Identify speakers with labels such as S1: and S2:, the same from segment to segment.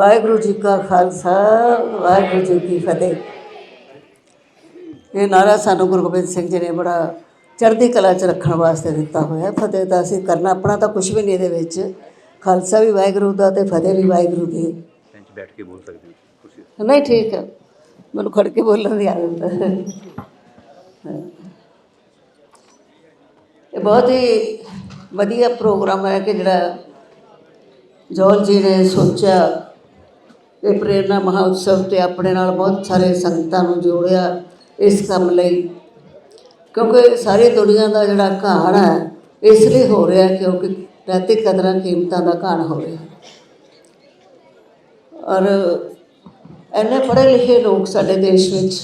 S1: ਵਾਹਿਗੁਰੂ ਜੀ ਕਾ ਖਾਲਸਾ ਵਾਹਿਗੁਰੂ ਜੀ ਕੀ ਫਤਿਹ। ਇਹ ਨਾਰਾ ਸਾਨੂੰ ਗੁਰੂ ਗੋਬਿੰਦ ਸਿੰਘ ਜੀ ਨੇ ਬੜਾ ਚੜ੍ਹਦੀ ਕਲਾ 'ਚ ਰੱਖਣ ਵਾਸਤੇ ਦਿੱਤਾ ਹੋਇਆ ਫਤਿਹ ਤਾਂ ਅਸੀਂ ਕਰਨਾ ਆਪਣਾ ਤਾਂ ਕੁਝ ਵੀ ਨਹੀਂ ਇਹਦੇ ਵਿੱਚ। ਖਾਲਸਾ ਵੀ ਵਾਹਿਗੁਰੂ ਦਾ ਤੇ ਫਤਿਹ ਵੀ ਵਾਹਿਗੁਰੂ ਦੀ।
S2: ਬੈਂਚ ਬੈਠ ਕੇ ਬੋਲ ਸਕਦੇ ਹੋ ਕੁਰਸੀ
S1: ਨਹੀਂ ਠੀਕ ਹੈ। ਮੈਨੂੰ ਖੜ ਕੇ ਬੋਲਣ ਦੀ ਆਦਤ ਹਾਂ। ਇਹ ਬਹੁਤ ਹੀ ਵਧੀਆ ਪ੍ਰੋਗਰਾਮ ਹੈ ਕਿ ਜਿਹੜਾ ਜੋਲ ਜੀ ਨੇ ਸੋਚਿਆ ਇਹ ਪ੍ਰੇਰਨਾ ਮਹਾਉਤਸਵ ਤੇ ਆਪਣੇ ਨਾਲ ਬਹੁਤ ਸਾਰੇ ਸੰਗਤਾਂ ਨੂੰ ਜੋੜਿਆ ਇਸ ਕੰਮ ਲਈ। ਕਿਉਂਕਿ ਸਾਰੀ ਦੁਨੀਆ ਦਾ ਜਿਹੜਾ ਘਾਣ ਹੈ, ਇਸ ਲਈ ਹੋ ਰਿਹਾ ਕਿਉਂਕਿ ਨੈਤਿਕ ਕਦਰਾਂ ਕੀਮਤਾਂ ਦਾ ਘਾਣ ਹੋ ਰਿਹਾ। ਔਰ ਇੰਨੇ ਪੜ੍ਹੇ ਲਿਖੇ ਲੋਕ ਸਾਡੇ ਦੇਸ਼ ਵਿੱਚ,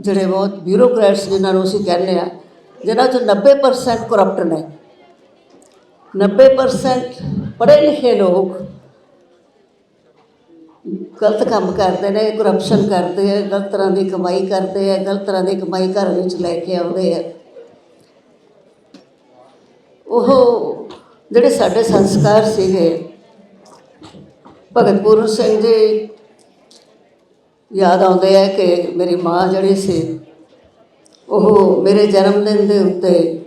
S1: ਜਿਹੜੇ ਬਹੁਤ ਬਿਊਰੋਕਰੈਟਸ ਜਿਨ੍ਹਾਂ ਨੂੰ ਅਸੀਂ ਕਹਿੰਦੇ ਆ ਜਿਨ੍ਹਾਂ ਚੋਂ 90% ਕਰਪਟ ਨੇ। 90% ਪੜ੍ਹੇ ਲਿਖੇ ਲੋਕ ਗਲਤ ਕੰਮ ਕਰਦੇ ਨੇ ਕਰਪਸ਼ਨ ਕਰਦੇ ਆ, ਗਲਤ ਤਰ੍ਹਾਂ ਦੀ ਕਮਾਈ ਕਰਦੇ ਆ, ਗਲਤ ਤਰ੍ਹਾਂ ਦੀ ਕਮਾਈ ਘਰ ਵਿੱਚ ਲੈ ਕੇ ਆਉਂਦੇ ਆ। ਉਹ ਜਿਹੜੇ ਸਾਡੇ ਸੰਸਕਾਰ ਸੀਗੇ, ਭਗਤ ਪੂਰਨ ਸਿੰਘ ਜੀ, ਯਾਦ ਆਉਂਦੇ ਆ ਕਿ ਮੇਰੀ ਮਾਂ ਜਿਹੜੀ ਸੀ, ਉਹ ਮੇਰੇ ਜਨਮ ਦਿਨ ਦੇ ਉੱਤੇ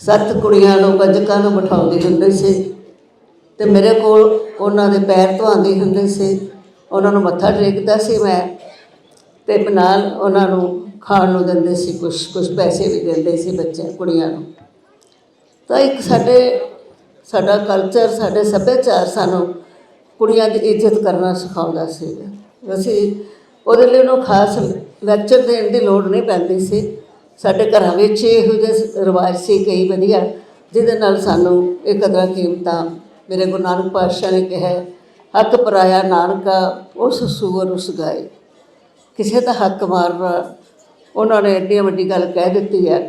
S1: ਸੱਤ ਕੁੜੀਆਂ ਨੂੰ ਗੱਜਕਾਂ ਨੂੰ ਬਿਠਾਉਂਦੀ ਹੁੰਦੀ ਸੀ ਤੇ ਮੇਰੇ ਕੋਲ ਉਹਨਾਂ ਦੇ ਪੈਰ ਧਵਾਉਂਦੀ ਹੁੰਦੀ ਸੀ। ਉਹਨਾਂ ਨੂੰ ਮੱਥਾ ਟੇਕਦਾ ਸੀ ਮੈਂ ਤੇ ਨਾਲ ਉਹਨਾਂ ਨੂੰ ਖਾਣ ਨੂੰ ਦਿੰਦੇ ਸੀ ਕੁਝ ਕੁਝ ਪੈਸੇ ਵੀ ਦਿੰਦੇ ਸੀ ਬੱਚੇ ਕੁੜੀਆਂ ਨੂੰ। ਤਾਂ ਇੱਕ ਸਾਡੇ, ਸਾਡਾ ਕਲਚਰ ਸਾਡੇ ਸੱਭਿਆਚਾਰ ਸਾਨੂੰ ਕੁੜੀਆਂ ਦੀ ਇੱਜ਼ਤ ਕਰਨਾ ਸਿਖਾਉਂਦਾ ਸੀ। ਅਸੀਂ ਉਹਦੇ ਲਈ ਉਹਨੂੰ ਖਾਸ ਲੈਕਚਰ ਦੇਣ ਦੀ ਲੋੜ ਨਹੀਂ ਪੈਂਦੀ ਸੀ। ਸਾਡੇ ਘਰਾਂ ਵਿੱਚ ਇਹੋ ਜਿਹੇ ਰਿਵਾਜ ਸੀ ਕਈ ਵਧੀਆ, ਜਿਹਦੇ ਨਾਲ ਸਾਨੂੰ ਇਹ ਕਦਰਾਂ ਕੀਮਤਾਂ, ਮੇਰੇ ਗੁਰੂ ਨਾਨਕ ਪਾਤਸ਼ਾਹ ਨੇ ਕਿਹਾ ਹੱਕ ਪਰਾਇਆ ਨਾਨਕਾ ਉਸ ਸੂਰ ਉਸ ਗਾਏ। ਕਿਸੇ ਦਾ ਹੱਕ ਮਾਰਨਾ, ਉਹਨਾਂ ਨੇ ਏਡੀ ਵੱਡੀ ਗੱਲ ਕਹਿ ਦਿੱਤੀ ਹੈ।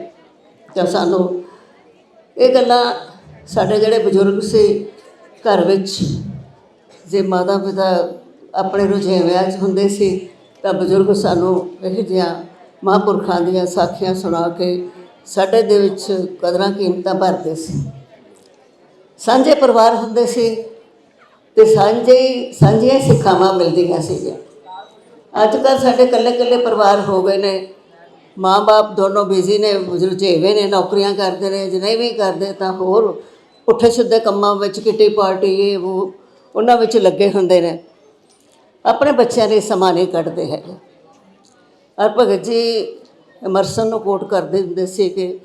S1: ਤਾਂ ਸਾਨੂੰ ਇਹ ਗੱਲਾਂ ਸਾਡੇ ਜਿਹੜੇ ਬਜ਼ੁਰਗ ਸੀ ਘਰ ਵਿੱਚ, ਜੇ ਮਾਤਾ ਪਿਤਾ ਆਪਣੇ ਰੁਝੇਵਿਆਂ 'ਚ ਹੁੰਦੇ ਸੀ, ਤਾਂ ਬਜ਼ੁਰਗ ਸਾਨੂੰ ਇਹ ਜਿਹੀਆਂ ਮਹਾਂਪੁਰਖਾਂ ਦੀਆਂ ਸਾਖੀਆਂ ਸੁਣਾ ਕੇ ਸਾਡੇ ਦੇ ਵਿੱਚ ਕਦਰਾਂ ਕੀਮਤਾਂ ਭਰਦੇ ਸੀ। ਸਾਂਝੇ ਪਰਿਵਾਰ ਹੁੰਦੇ ਸੀ ਤੇ ਸਾਂਝੇ, ਸਾਂਝੀਆਂ ਹੀ ਸਿੱਖਿਆਵਾਂ ਮਿਲਦੀਆਂ ਸੀਗੀਆਂ। ਅੱਜ ਕੱਲ੍ਹ ਸਾਡੇ ਇਕੱਲੇ ਇਕੱਲੇ ਪਰਿਵਾਰ ਹੋ ਗਏ ਨੇ। ਮਾਂ-ਬਾਪ ਦੋਨੋਂ ਬਿਜ਼ੀ ਨੇ ਰੁਝੇਵੇਂ ਨੇ, ਨੌਕਰੀਆਂ ਕਰਦੇ ਨੇ, ਜੇ ਨਹੀਂ ਵੀ ਕਰਦੇ ਤਾਂ ਹੋਰ ਪੁੱਠੇ ਸਿੱਧੇ ਕੰਮਾਂ ਵਿੱਚ ਕਿਟੀ ਪਾਰਟੀ ਇਹ ਉਹ ਉਹਨਾਂ ਵਿੱਚ ਲੱਗੇ ਹੁੰਦੇ ਨੇ। ਆਪਣੇ ਬੱਚਿਆਂ ਲਈ ਸਮਾਂ ਨਹੀਂ ਕੱਢਦੇ ਹੈਗੇ। ਔਰ ਭਗਤ ਜੀ ਮਰਸਨ ਨੂੰ ਕੋਟ ਕਰਦੇ ਹੁੰਦੇ ਸੀ ਕਿ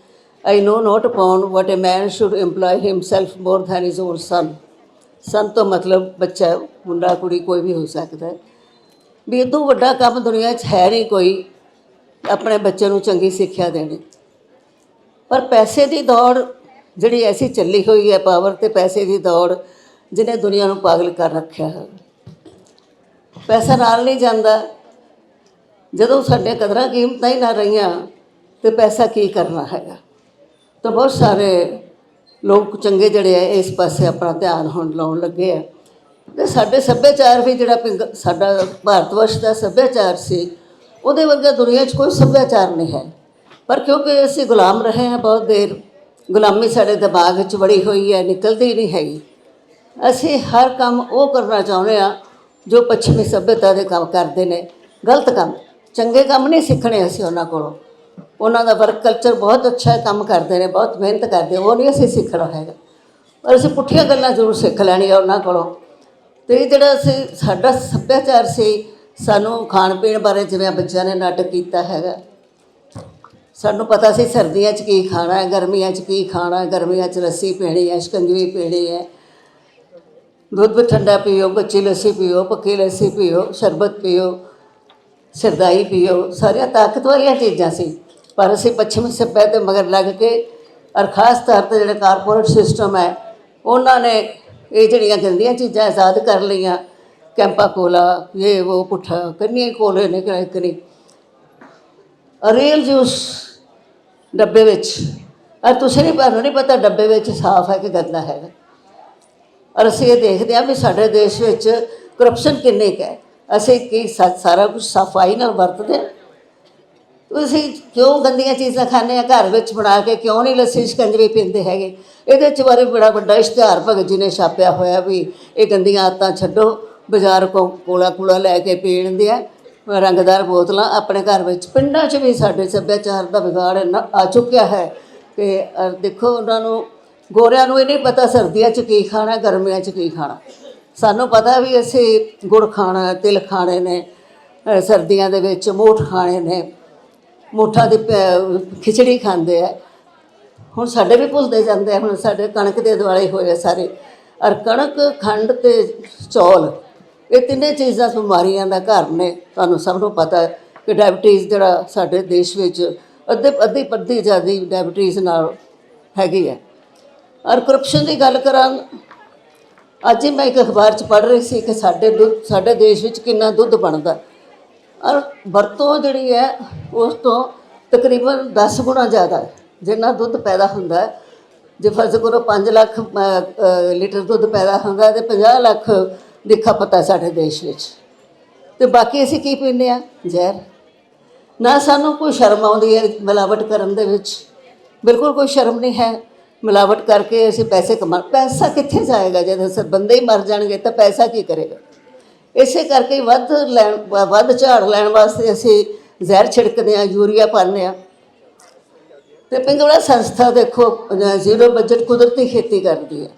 S1: I know not upon what a man should employ himself more than his own son son ਤੋਂ ਮਤਲਬ ਬੱਚਾ, ਮੁੰਡਾ, ਕੁੜੀ ਕੋਈ ਵੀ ਹੋ ਸਕਦਾ ਹੈ। ਵੀ ਇਹ ਤੋਂ ਵੱਡਾ ਕੰਮ ਦੁਨੀਆ 'ਚ ਹੈ ਨਹੀਂ ਕੋਈ ਆਪਣੇ ਬੱਚੇ ਨੂੰ ਚੰਗੀ ਸਿੱਖਿਆ ਦੇਣੀ। ਪਰ ਪੈਸੇ ਦੀ ਦੌੜ ਜਿਹੜੀ ਐਸੀ ਚੱਲੀ ਹੋਈ ਹੈ ਪਾਵਰ ਤੇ ਪੈਸੇ ਦੀ ਦੌੜ ਜਿਹਨੇ ਦੁਨੀਆ ਨੂੰ ਪਾਗਲ ਕਰ ਰੱਖਿਆ ਹੈ। ਪੈਸਾ ਨਾਲ ਨਹੀਂ ਜਾਂਦਾ। ਜਦੋਂ ਸਾਡੇ ਕਦਰਾਂ ਕੀਮਤਾਂ ਹੀ ਨਾ ਰਹੀਆਂ, ਤੇ ਪੈਸਾ ਕੀ ਕਰਨਾ ਹੈਗਾ? ਤਾਂ ਬਹੁਤ ਸਾਰੇ ਲੋਕ ਚੰਗੇ ਜਿਹੜੇ ਆ, ਇਸ ਪਾਸੇ ਆਪਣਾ ਧਿਆਨ ਹੁਣ ਲਾਉਣ ਲੱਗੇ ਆ। ਤੇ ਸਾਡੇ ਸੱਭਿਆਚਾਰ ਵੀ ਜਿਹੜਾ ਪਿੰਗ- ਸਾਡਾ ਭਾਰਤ ਵਰਸ਼ ਦਾ ਸੱਭਿਆਚਾਰ ਸੀ, ਉਹਦੇ ਵਰਗਾ ਦੁਨੀਆ 'ਚ ਕੋਈ ਸੱਭਿਆਚਾਰ ਨਹੀਂ ਹੈ। ਪਰ ਕਿਉਂਕਿ ਅਸੀਂ ਗੁਲਾਮ ਰਹੇ ਹਾਂ ਬਹੁਤ ਦੇਰ, ਗੁਲਾਮੀ ਸਾਡੇ ਦਿਮਾਗ 'ਚ ਵੜੀ ਹੋਈ ਹੈ, ਨਿਕਲਦੀ ਨਹੀਂ ਹੈਗੀ। ਅਸੀਂ ਹਰ ਕੰਮ ਉਹ ਕਰਨਾ ਚਾਹੁੰਦੇ ਆ ਜੋ ਪੱਛਮੀ ਸੱਭਿਅਤਾ ਦੇ ਕੰਮ ਕਰਦੇ ਨੇ। ਗਲਤ ਕੰਮ, ਚੰਗੇ ਕੰਮ ਨਹੀਂ ਸਿੱਖਣੇ ਅਸੀਂ ਉਹਨਾਂ ਕੋਲੋਂ। ਉਹਨਾਂ ਦਾ ਵਰਕ ਕਲਚਰ ਬਹੁਤ ਅੱਛਾ ਕੰਮ ਕਰਦੇ ਨੇ, ਬਹੁਤ ਮਿਹਨਤ ਕਰਦੇ ਉਹ ਨਹੀਂ ਅਸੀਂ ਸਿੱਖਣਾ ਹੈਗਾ। ਪਰ ਅਸੀਂ ਪੁੱਠੀਆਂ ਗੱਲਾਂ ਜ਼ਰੂਰ ਸਿੱਖ ਲੈਣੀਆਂ ਉਹਨਾਂ ਕੋਲੋਂ। ਤੇ ਜਿਹੜਾ ਅਸੀਂ, ਸਾਡਾ ਸੱਭਿਆਚਾਰ ਸੀ, ਸਾਨੂੰ ਖਾਣ ਪੀਣ ਬਾਰੇ ਜਿਵੇਂ ਬੱਚਿਆਂ ਨੇ ਨਾਟਕ ਕੀਤਾ ਹੈਗਾ, ਸਾਨੂੰ ਪਤਾ ਸੀ ਸਰਦੀਆਂ 'ਚ ਕੀ ਖਾਣਾ ਹੈ, ਗਰਮੀਆਂ 'ਚ ਕੀ ਖਾਣਾ ਹੈ, ਗਰਮੀਆਂ 'ਚ ਲੱਸੀ ਪੀਣੀ ਹੈ, ਸ਼ਿਕੰਜਵੀ ਪੀਣੀ ਹੈ। ਦੁੱਧ ਵੀ ਠੰਡਾ ਪੀਓ, ਕੱਚੀ ਲੱਸੀ ਪੀਓ, ਪੱਕੀ ਲੱਸੀ ਪੀਓ, ਸ਼ਰਬਤ ਪੀਓ, ਸਰਦਾਈ ਪੀਓ, ਸਾਰੀਆਂ ਤਾਕਤ ਵਾਲੀਆਂ ਚੀਜ਼ਾਂ ਸੀ। ਪਰ ਅਸੀਂ ਪੱਛਮੀ ਸੱਭਿਆ ਦੇ ਮਗਰ ਲੱਗ ਕੇ ਔਰ ਖਾਸ ਤੌਰ ਤੇ ਜਿਹੜਾ ਕਾਰਪੋਰੇਟ ਸਿਸਟਮ ਹੈ, ਉਹਨਾਂ ਨੇ ਇਹ ਜਿਹੜੀਆਂ ਗੰਦੀਆਂ ਚੀਜ਼ਾਂ ਆਜ਼ਾਦ ਕਰ ਲਈਆਂ, ਕੈਂਪਾ ਕੋਲਾ, ਇਹ, ਉਹ, ਪੁੱਠਾ, ਕੰਨੀਆਂ ਕੋਲੇ ਨੇ ਕਿ ਇੱਕ ਨਹੀਂ। ਰੀਅਲ ਜੂਸ ਡੱਬੇ ਵਿੱਚ, ਔਰ ਤੁਸੀਂ ਨਹੀਂ, ਤੁਹਾਨੂੰ ਨਹੀਂ ਪਤਾ ਡੱਬੇ ਵਿੱਚ ਸਾਫ਼ ਹੈ ਕਿ ਗੰਦਾ ਹੈਗਾ। ਔਰ ਅਸੀਂ ਇਹ ਦੇਖਦੇ ਹਾਂ ਵੀ ਸਾਡੇ ਦੇਸ਼ ਵਿੱਚ ਕਰਪਸ਼ਨ ਕਿੰਨੀ ਕੁ ਹੈ। ਅਸੀਂ ਕੀ ਸਾਰਾ ਕੁਝ ਸਫ਼ਾਈ ਨਾਲ ਵਰਤਦੇ ਹਾਂ। ਤੁਸੀਂ ਕਿਉਂ ਗੰਦੀਆਂ ਚੀਜ਼ਾਂ ਖਾਂਦੇ ਆ? ਘਰ ਵਿੱਚ ਬਣਾ ਕੇ ਕਿਉਂ ਨਹੀਂ ਲੱਸੀ ਸ਼ਿਕੰਜਵੀ ਪੀਂਦੇ ਹੈਗੇ? ਇਹਦੇ ਚ ਬਾਰੇ ਬੜਾ ਵੱਡਾ ਇਸ਼ਤਿਹਾਰ ਭਗਤ ਜੀ ਨੇ ਛਾਪਿਆ ਹੋਇਆ ਵੀ ਇਹ ਗੰਦੀਆਂ ਆਦਤਾਂ ਛੱਡੋ, ਬਾਜ਼ਾਰ ਕੋ ਕੋਲਾ ਕੂਲਾ ਲੈ ਕੇ ਪੀਣ ਦੇ ਆ, ਰੰਗਦਾਰ ਬੋਤਲਾਂ ਆਪਣੇ ਘਰ ਵਿੱਚ। ਪਿੰਡਾਂ 'ਚ ਵੀ ਸਾਡੇ ਸੱਭਿਆਚਾਰ ਦਾ ਵਿਗਾੜ ਇੰਨਾ ਆ ਚੁੱਕਿਆ ਹੈ ਕਿ ਦੇਖੋ ਉਹਨਾਂ ਨੂੰ, ਗੋਰਿਆਂ ਨੂੰ ਇਹ ਨਹੀਂ ਪਤਾ ਸਰਦੀਆਂ 'ਚ ਕੀ ਖਾਣਾ, ਗਰਮੀਆਂ 'ਚ ਕੀ ਖਾਣਾ। ਸਾਨੂੰ ਪਤਾ ਵੀ ਅਸੀਂ ਗੁੜ ਖਾਣਾ, ਤਿਲ ਖਾਣੇ ਨੇ ਸਰਦੀਆਂ ਦੇ ਵਿੱਚ ਮੋਠ ਖਾਣੇ ਨੇ। ਮੋਠਾਂ ਦੀ ਪੈ, ਖਿਚੜੀ ਖਾਂਦੇ ਆ। ਹੁਣ ਸਾਡੇ ਵੀ ਭੁੱਲਦੇ ਜਾਂਦੇ ਆ, ਹੁਣ ਸਾਡੇ ਕਣਕ ਦੇ ਦੁਆਲੇ ਹੋਏ ਆ ਸਾਰੇ। ਔਰ ਕਣਕ, ਖੰਡ ਤੇ ਚੌਲ, ਇਹ ਤਿੰਨੇ ਚੀਜ਼ਾਂ ਬਿਮਾਰੀਆਂ ਦਾ ਘਰ ਨੇ। ਤੁਹਾਨੂੰ ਸਭ ਨੂੰ ਪਤਾ ਹੈ ਕਿ ਡਾਇਬਟੀਜ਼ ਜਿਹੜਾ ਸਾਡੇ ਦੇਸ਼ ਵਿੱਚ ਅੱਧੇ, ਅੱਧੀ ਪੱਧੀ ਜ਼ਿਆਦੀ ਡਾਇਬਟੀਜ਼ ਨਾਲ ਹੈਗੀ ਹੈ। ਔਰ ਕਰਪਸ਼ਨ ਦੀ ਗੱਲ ਕਰਾਂ, ਅੱਜ ਹੀ ਮੈਂ ਇੱਕ ਅਖਬਾਰ 'ਚ ਪੜ੍ਹ ਰਹੀ ਸੀ ਕਿ ਸਾਡੇ ਦੁੱਧ, ਸਾਡੇ ਦੇਸ਼ ਵਿੱਚ ਕਿੰਨਾ ਦੁੱਧ ਬਣਦਾ। ਔਰ ਵਰਤੋਂ ਜਿਹੜੀ ਹੈ, ਉਸ ਤੋਂ ਤਕਰੀਬਨ 10 ਗੁਣਾ ਜ਼ਿਆਦਾ ਹੈ, ਜਿੰਨਾ ਦੁੱਧ ਪੈਦਾ ਹੁੰਦਾ ਹੈ। ਜੇ ਫਰਜ਼ ਕਰੋ 5 ਲੱਖ ਲੀਟਰ ਦੁੱਧ ਪੈਦਾ ਹੁੰਦਾ ਹੈ, ਤੇ 50 ਲੱਖ ਦੀ ਖਪਤ ਹੈ ਸਾਡੇ ਦੇਸ਼ ਵਿੱਚ। ਤੇ ਬਾਕੀ ਅਸੀਂ ਕੀ ਪੀਂਦੇ ਆ ਜ਼ਹਿਰ। ਨਾ ਸਾਨੂੰ ਕੋਈ ਸ਼ਰਮ ਆਉਂਦੀ ਹੈ ਮਿਲਾਵਟ ਕਰਨ ਦੇ ਵਿੱਚ। ਬਿਲਕੁਲ ਕੋਈ ਸ਼ਰਮ ਨਹੀਂ ਹੈ। ਮਿਲਾਵਟ ਕਰਕੇ ਅਸੀਂ ਪੈਸੇ ਕਮਾ ਪੈਸਾ ਕਿੱਥੇ ਜਾਏਗਾ? ਜਦ ਅਸੀਂ ਬੰਦੇ ਹੀ ਮਰ ਜਾਣਗੇ ਤਾਂ ਪੈਸਾ ਕੀ ਕਰੇਗਾ? ਇਸੇ ਕਰਕੇ ਵੱਧ ਲੈਣ ਵ- ਵੱਧ ਝਾੜ ਲੈਣ ਵਾਸਤੇ ਅਸੀਂ ਜ਼ਹਿਰ ਛਿੜਕਦੇ ਆ ਯੂਰੀਆ ਪਾਉਂਦੇ ਆ ਤੇ ਪਿੰਗਲਾ ਸੰਸਥਾ ਦੇਖੋ ਜ਼ੀਰੋ ਬਜਟ ਕੁਦਰਤੀ ਖੇਤੀ ਕਰਦੀ ਹੈ।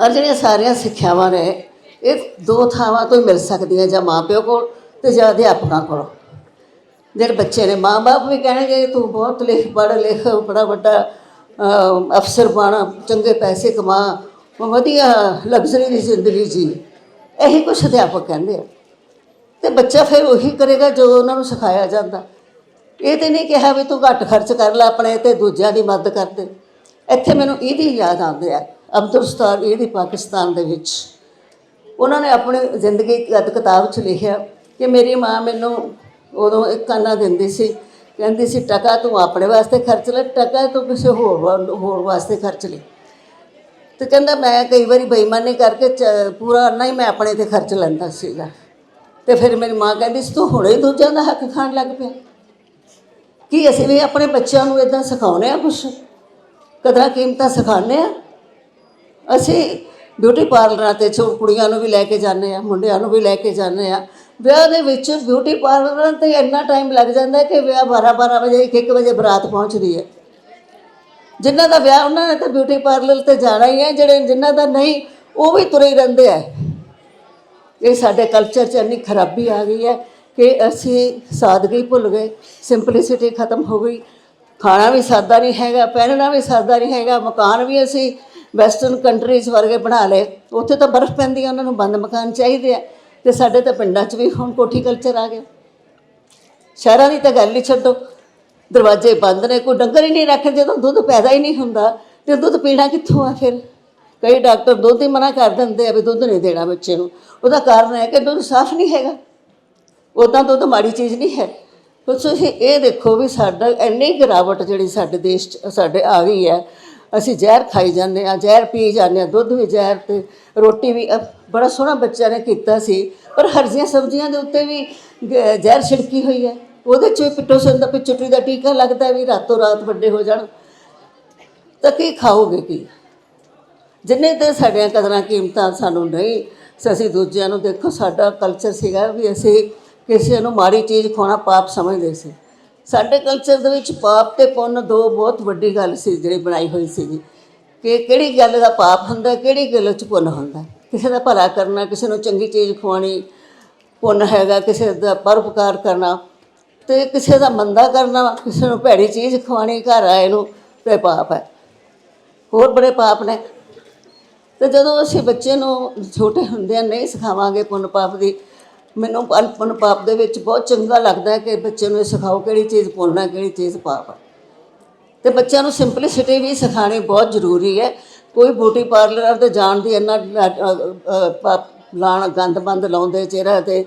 S1: ਔਰ ਜਿਹੜੀਆਂ ਸਾਰੀਆਂ ਸਿੱਖਿਆਵਾਂ ਨੇ, ਇਹ ਦੋ ਥਾਵਾਂ ਤੋਂ ਹੀ ਮਿਲ ਸਕਦੀਆਂ ਜਾਂ ਮਾਪਿਓ ਕੋਲ ਤੇ ਜਾਂ ਅਧਿਆਪਕਾਂ ਕੋਲ। ਜਿਹੜੇ ਬੱਚੇ ਨੇ, ਮਾਂ-ਬਾਪ ਵੀ ਕਹਿਣਗੇ, ਤੂੰ ਬਹੁਤ ਲਿਖ, ਪੜ੍ਹ ਲਿਖ, ਬੜਾ ਵੱਡਾ ਅਫਸਰ ਬਣ, ਚੰਗੇ ਪੈਸੇ ਕਮਾ, ਵਧੀਆ ਲਗਜ਼ਰੀ ਦੀ ਜ਼ਿੰਦਗੀ ਜੀ। ਇਹੀ ਕੁਛ ਅਧਿਆਪਕ ਕਹਿੰਦੇ ਆ। ਤੇ ਬੱਚਾ ਫਿਰ ਉਹੀ ਕਰੇਗਾ ਜੋ ਉਹਨਾਂ ਨੂੰ ਸਿਖਾਇਆ ਜਾਂਦਾ। ਇਹ ਤੇ ਨਹੀਂ ਕਿਹਾ ਵੀ ਤੂੰ ਘੱਟ ਖਰਚ ਕਰ ਲੈ ਆਪਣੇ ਤੇ ਦੂਜਿਆਂ ਦੀ ਮਦਦ ਕਰ ਦੇ। ਇੱਥੇ ਮੈਨੂੰ ਇਹਦੀ ਯਾਦ ਆਉਂਦੇ ਆ, ਅਬਦੁਲ ਸਤਾਰ ਇਹਦੀ ਪਾਕਿਸਤਾਨ ਦੇ ਵਿੱਚ। ਉਹਨਾਂ ਨੇ ਆਪਣੀ ਜ਼ਿੰਦਗੀ ਦੀ ਕਿਤਾਬ 'ਚ ਲਿਖਿਆ ਕਿ ਮੇਰੀ ਮਾਂ ਮੈਨੂੰ ਉਦੋਂ ਇੱਕ ਕਾਨਾ ਦਿੰਦੀ ਸੀ, ਕਹਿੰਦੀ ਸੀ, ਟਕਾ ਤੂੰ ਆਪਣੇ ਵਾਸਤੇ ਖਰਚ ਲੈ, ਟਕਾ ਤੂੰ ਕਿਸੇ ਹੋਰ ਵਾ- ਹੋਰ ਵਾਸਤੇ ਖਰਚ ਲੈ। ਤੇ ਕਹਿੰਦਾ ਮੈਂ ਕਈ ਵਾਰੀ ਬੇਈਮਾਨੀ ਕਰਕੇ ਚ- ਪੂਰਾ ਅੰਨਾ ਹੀ ਮੈਂ ਆਪਣੇ ਤੇ ਖਰਚ ਲੈਂਦਾ ਸੀਗਾ। ਤੇ ਫਿਰ ਮੇਰੀ ਮਾਂ ਕਹਿੰਦੀ ਸੀ ਤੂੰ ਹੁਣੇ ਹੀ ਦੂਜਿਆਂ ਦਾ ਹੱਕ ਖਾਣ ਲੱਗ ਪਿਆ। ਕੀ ਅਸੀਂ ਵੀ ਆਪਣੇ ਬੱਚਿਆਂ ਨੂੰ ਇਦਾਂ ਸਿਖਾਉਨੇ ਆ ਕੁਛ? ਕਦਰਾਂ ਕੀਮਤਾਂ ਸਿਖਾਉਂਦੇ ਆ? ਅਸੀਂ ਬਿਊਟੀ ਪਾਰਲਰਾਂ ਤੇ ਛੋ ਕੁੜੀਆਂ ਨੂੰ ਵੀ ਲੈ ਕੇ ਜਾਂਦੇ ਆ, ਮੁੰਡਿਆਂ ਨੂੰ ਵੀ ਲੈ ਕੇ ਜਾਂਦੇ ਆ। ਵਿਆਹ ਦੇ ਵਿੱਚ ਬਿਊਟੀ ਪਾਰਲਰਾਂ ਤੇ ਇੰਨਾ ਟਾਈਮ ਲੱਗ ਜਾਂਦਾ ਕਿ ਵਿਆਹ 12 12 ਵਜੇ 1 1 ਵਜੇ ਬਰਾਤ ਪਹੁੰਚਦੀ ਹੈ। ਜਿਨ੍ਹਾਂ ਦਾ ਵਿਆਹ ਉਹਨਾਂ ਨੇ ਤਾਂ ਬਿਊਟੀ ਪਾਰਲਰ ਤੇ ਜਾਣਾ ਹੀ ਹੈ, ਜਿਹੜੇ ਜਿਨ੍ਹਾਂ ਦਾ ਨਹੀਂ, ਉਹ ਵੀ ਤੁਰੇ ਰਹਿੰਦੇ ਆ। ਇਹ ਸਾਡੇ ਕਲਚਰ 'ਚ ਇੰਨੀ ਖਰਾਬੀ ਆ ਗਈ ਹੈ ਕਿ ਅਸੀਂ ਸਾਦਗੀ ਭੁੱਲ ਗਏ ਸਿੰਪਲਿਸਿਟੀ ਖਤਮ ਹੋ ਗਈ। ਖਾਣਾ ਵੀ ਸਾਦਾ ਨਹੀਂ ਹੈਗਾ, ਪਹਿਨਣਾ ਵੀ ਸਾਦਾ ਨਹੀਂ ਹੈਗਾ, ਮਕਾਨ ਵੀ ਅਸੀਂ ਵੈਸਟਰਨ ਕੰਟਰੀਜ਼ ਵਰਗੇ ਬਣਾ ਲਏ। ਉੱਥੇ ਤਾਂ ਬਰਫ਼ ਪੈਂਦੀ ਹੈ ਉਹਨਾਂ ਨੂੰ ਬੰਦ ਮਕਾਨ ਚਾਹੀਦੇ ਆ। ਤੇ ਸਾਡੇ ਤਾਂ ਪਿੰਡਾਂ 'ਚ ਵੀ ਹੁਣ ਕੋਠੀ ਕਲਚਰ ਆ ਗਿਆ। ਸ਼ਹਿਰਾਂ ਦੀ ਤਾਂ ਗੱਲ ਹੀ ਛੱਡੋ ਦਰਵਾਜ਼ੇ ਬੰਦ ਨੇ, ਕੋਈ ਡੰਗਰ ਹੀ ਨਹੀਂ ਰੱਖਣ, ਜਦੋਂ ਦੁੱਧ ਪੈਦਾ ਹੀ ਨਹੀਂ ਹੁੰਦਾ, ਤੇ ਦੁੱਧ ਪੀਣਾ ਕਿੱਥੋਂ ਆ ਫਿਰ? ਕਈ ਡਾਕਟਰ ਦੁੱਧ ਹੀ ਮਨਾ ਕਰ ਦਿੰਦੇ ਆ ਵੀ ਦੁੱਧ ਨਹੀਂ ਦੇਣਾ ਬੱਚੇ ਨੂੰ। ਉਹਦਾ ਕਾਰਨ ਹੈ ਕਿ ਦੁੱਧ ਸਾਫ਼ ਨਹੀਂ ਹੈਗਾ। ਉਦਾਂ ਦੁੱਧ ਮਾੜੀ ਚੀਜ਼ ਨਹੀਂ ਹੈ। ਤੁਸੀਂ ਇਹ ਦੇਖੋ ਵੀ ਸਾਡਾ ਇੰਨੀ ਗਿਰਾਵਟ ਜਿਹੜੀ ਸਾਡੇ ਦੇਸ਼ 'ਚ, ਸਾਡੇ ਆ ਗਈ ਹੈ। ਅਸੀਂ ਜ਼ਹਿਰ ਖਾਈ ਜਾਂਦੇ ਆ ਜ਼ਹਿਰ ਪੀ ਜਾਂਦੇ ਆ ਦੁੱਧ ਵੀ ਜ਼ਹਿਰ ਤੇ ਰੋਟੀ ਵੀ ਬੜਾ ਸੋਹਣਾ ਬੱਚਿਆਂ ਨੇ ਕੀਤਾ ਸੀ। ਪਰ ਹਰਜ਼ੀਆਂ ਸਬਜ਼ੀਆਂ ਦੇ ਉੱਤੇ ਵੀ ਗ- ਜ਼ਹਿਰ ਛਿੜਕੀ ਹੋਈ ਹੈ। ਉਹਦੇ 'ਚ ਵੀ ਪਿੱਟੋਸਨ ਦਾ ਪਿਚੁਟਰੀ ਦਾ ਟੀਕਾ ਲੱਗਦਾ ਵੀ ਰਾਤੋਂ ਰਾਤ ਵੱਡੇ ਹੋ ਜਾਣ। ਤਾਂ ਕੀ ਖਾਓਗੇ ਕੀ? ਜਿੰਨੇ ਤੇ ਸਾਡੀਆਂ ਕਦਰਾਂ ਕੀਮਤਾਂ ਸਾਨੂੰ ਨਹੀਂ ਅਸੀਂ ਦੂਜਿਆਂ ਨੂੰ ਦੇਖੋ, ਸਾਡਾ ਕਲਚਰ ਸੀਗਾ ਵੀ ਅਸੀਂ ਕਿਸੇ ਨੂੰ ਮਾੜੀ ਚੀਜ਼ ਖਵਾਉਣਾ ਪਾਪ ਸਮਝਦੇ ਸੀ। ਸਾਡੇ ਕਲਚਰ ਦੇ ਵਿੱਚ ਪਾਪ ਤੇ ਪੁੰਨ ਦੋ ਬਹੁਤ ਵੱਡੀ ਗੱਲ ਸੀ, ਜਿਹੜੀ ਬਣਾਈ ਹੋਈ ਸੀਗੀ। ਕਿ ਕਿਹੜੀ ਗੱਲ ਦਾ ਪਾਪ ਹੁੰਦਾ, ਕਿਹੜੀ ਗੱਲ 'ਚ ਪੁੰਨ ਹੁੰਦਾ। ਕਿਸੇ ਦਾ ਭਲਾ ਕਰਨਾ, ਕਿਸੇ ਨੂੰ ਚੰਗੀ ਚੀਜ਼ ਖਵਾਉਣੀ, ਪੁੰਨ ਹੈਗਾ, ਕਿਸੇ ਦਾ ਪਰਉਪਕਾਰ ਕਰਨਾ। ਤੇ ਕਿਸੇ ਦਾ ਮੰਦਾ ਕਰਨਾ ਕਿਸੇ ਨੂੰ ਭੈੜੀ ਚੀਜ਼ ਖਵਾਉਣੀ ਘਰ ਆਏ ਨੂੰ ਤੇ ਪਾਪ ਹੈ। ਹੋਰ ਬੜੇ ਪਾਪ ਨੇ। ਤੇ ਜਦੋਂ ਅਸੀਂ ਬੱਚੇ ਨੂੰ ਛੋਟੇ ਹੁੰਦਿਆਂ ਨਹੀਂ ਸਿਖਾਵਾਂਗੇ ਪੁੰਨ ਪਾਪ ਦੀ ਮੈਨੂੰ ਪੁੰਨ ਪਾਪ ਦੇ ਵਿੱਚ ਬਹੁਤ ਚੰਗਾ ਲੱਗਦਾ ਹੈ ਕਿ ਬੱਚੇ ਨੂੰ ਇਹ ਸਿਖਾਓ ਕਿਹੜੀ ਚੀਜ਼ ਪੁੰਨ ਹੈ ਕਿਹੜੀ ਚੀਜ਼ ਪਾਪ ਹੈ। ਤੇ ਬੱਚਿਆਂ ਨੂੰ ਸਿੰਪਲਿਸਿਟੀ ਵੀ ਸਿਖਾਣੀ ਬਹੁਤ ਜ਼ਰੂਰੀ ਹੈ। ਕੋਈ ਬਿਊਟੀ ਪਾਰਲਰ ਤੇ ਜਾਣ ਦੀ ਇੰਨਾ ਅ, ਅ, ਲਾਣ ਗੰਦ ਬੰਦ ਲਾਉਂਦੇ ਚਿਹਰਾ ਤੇ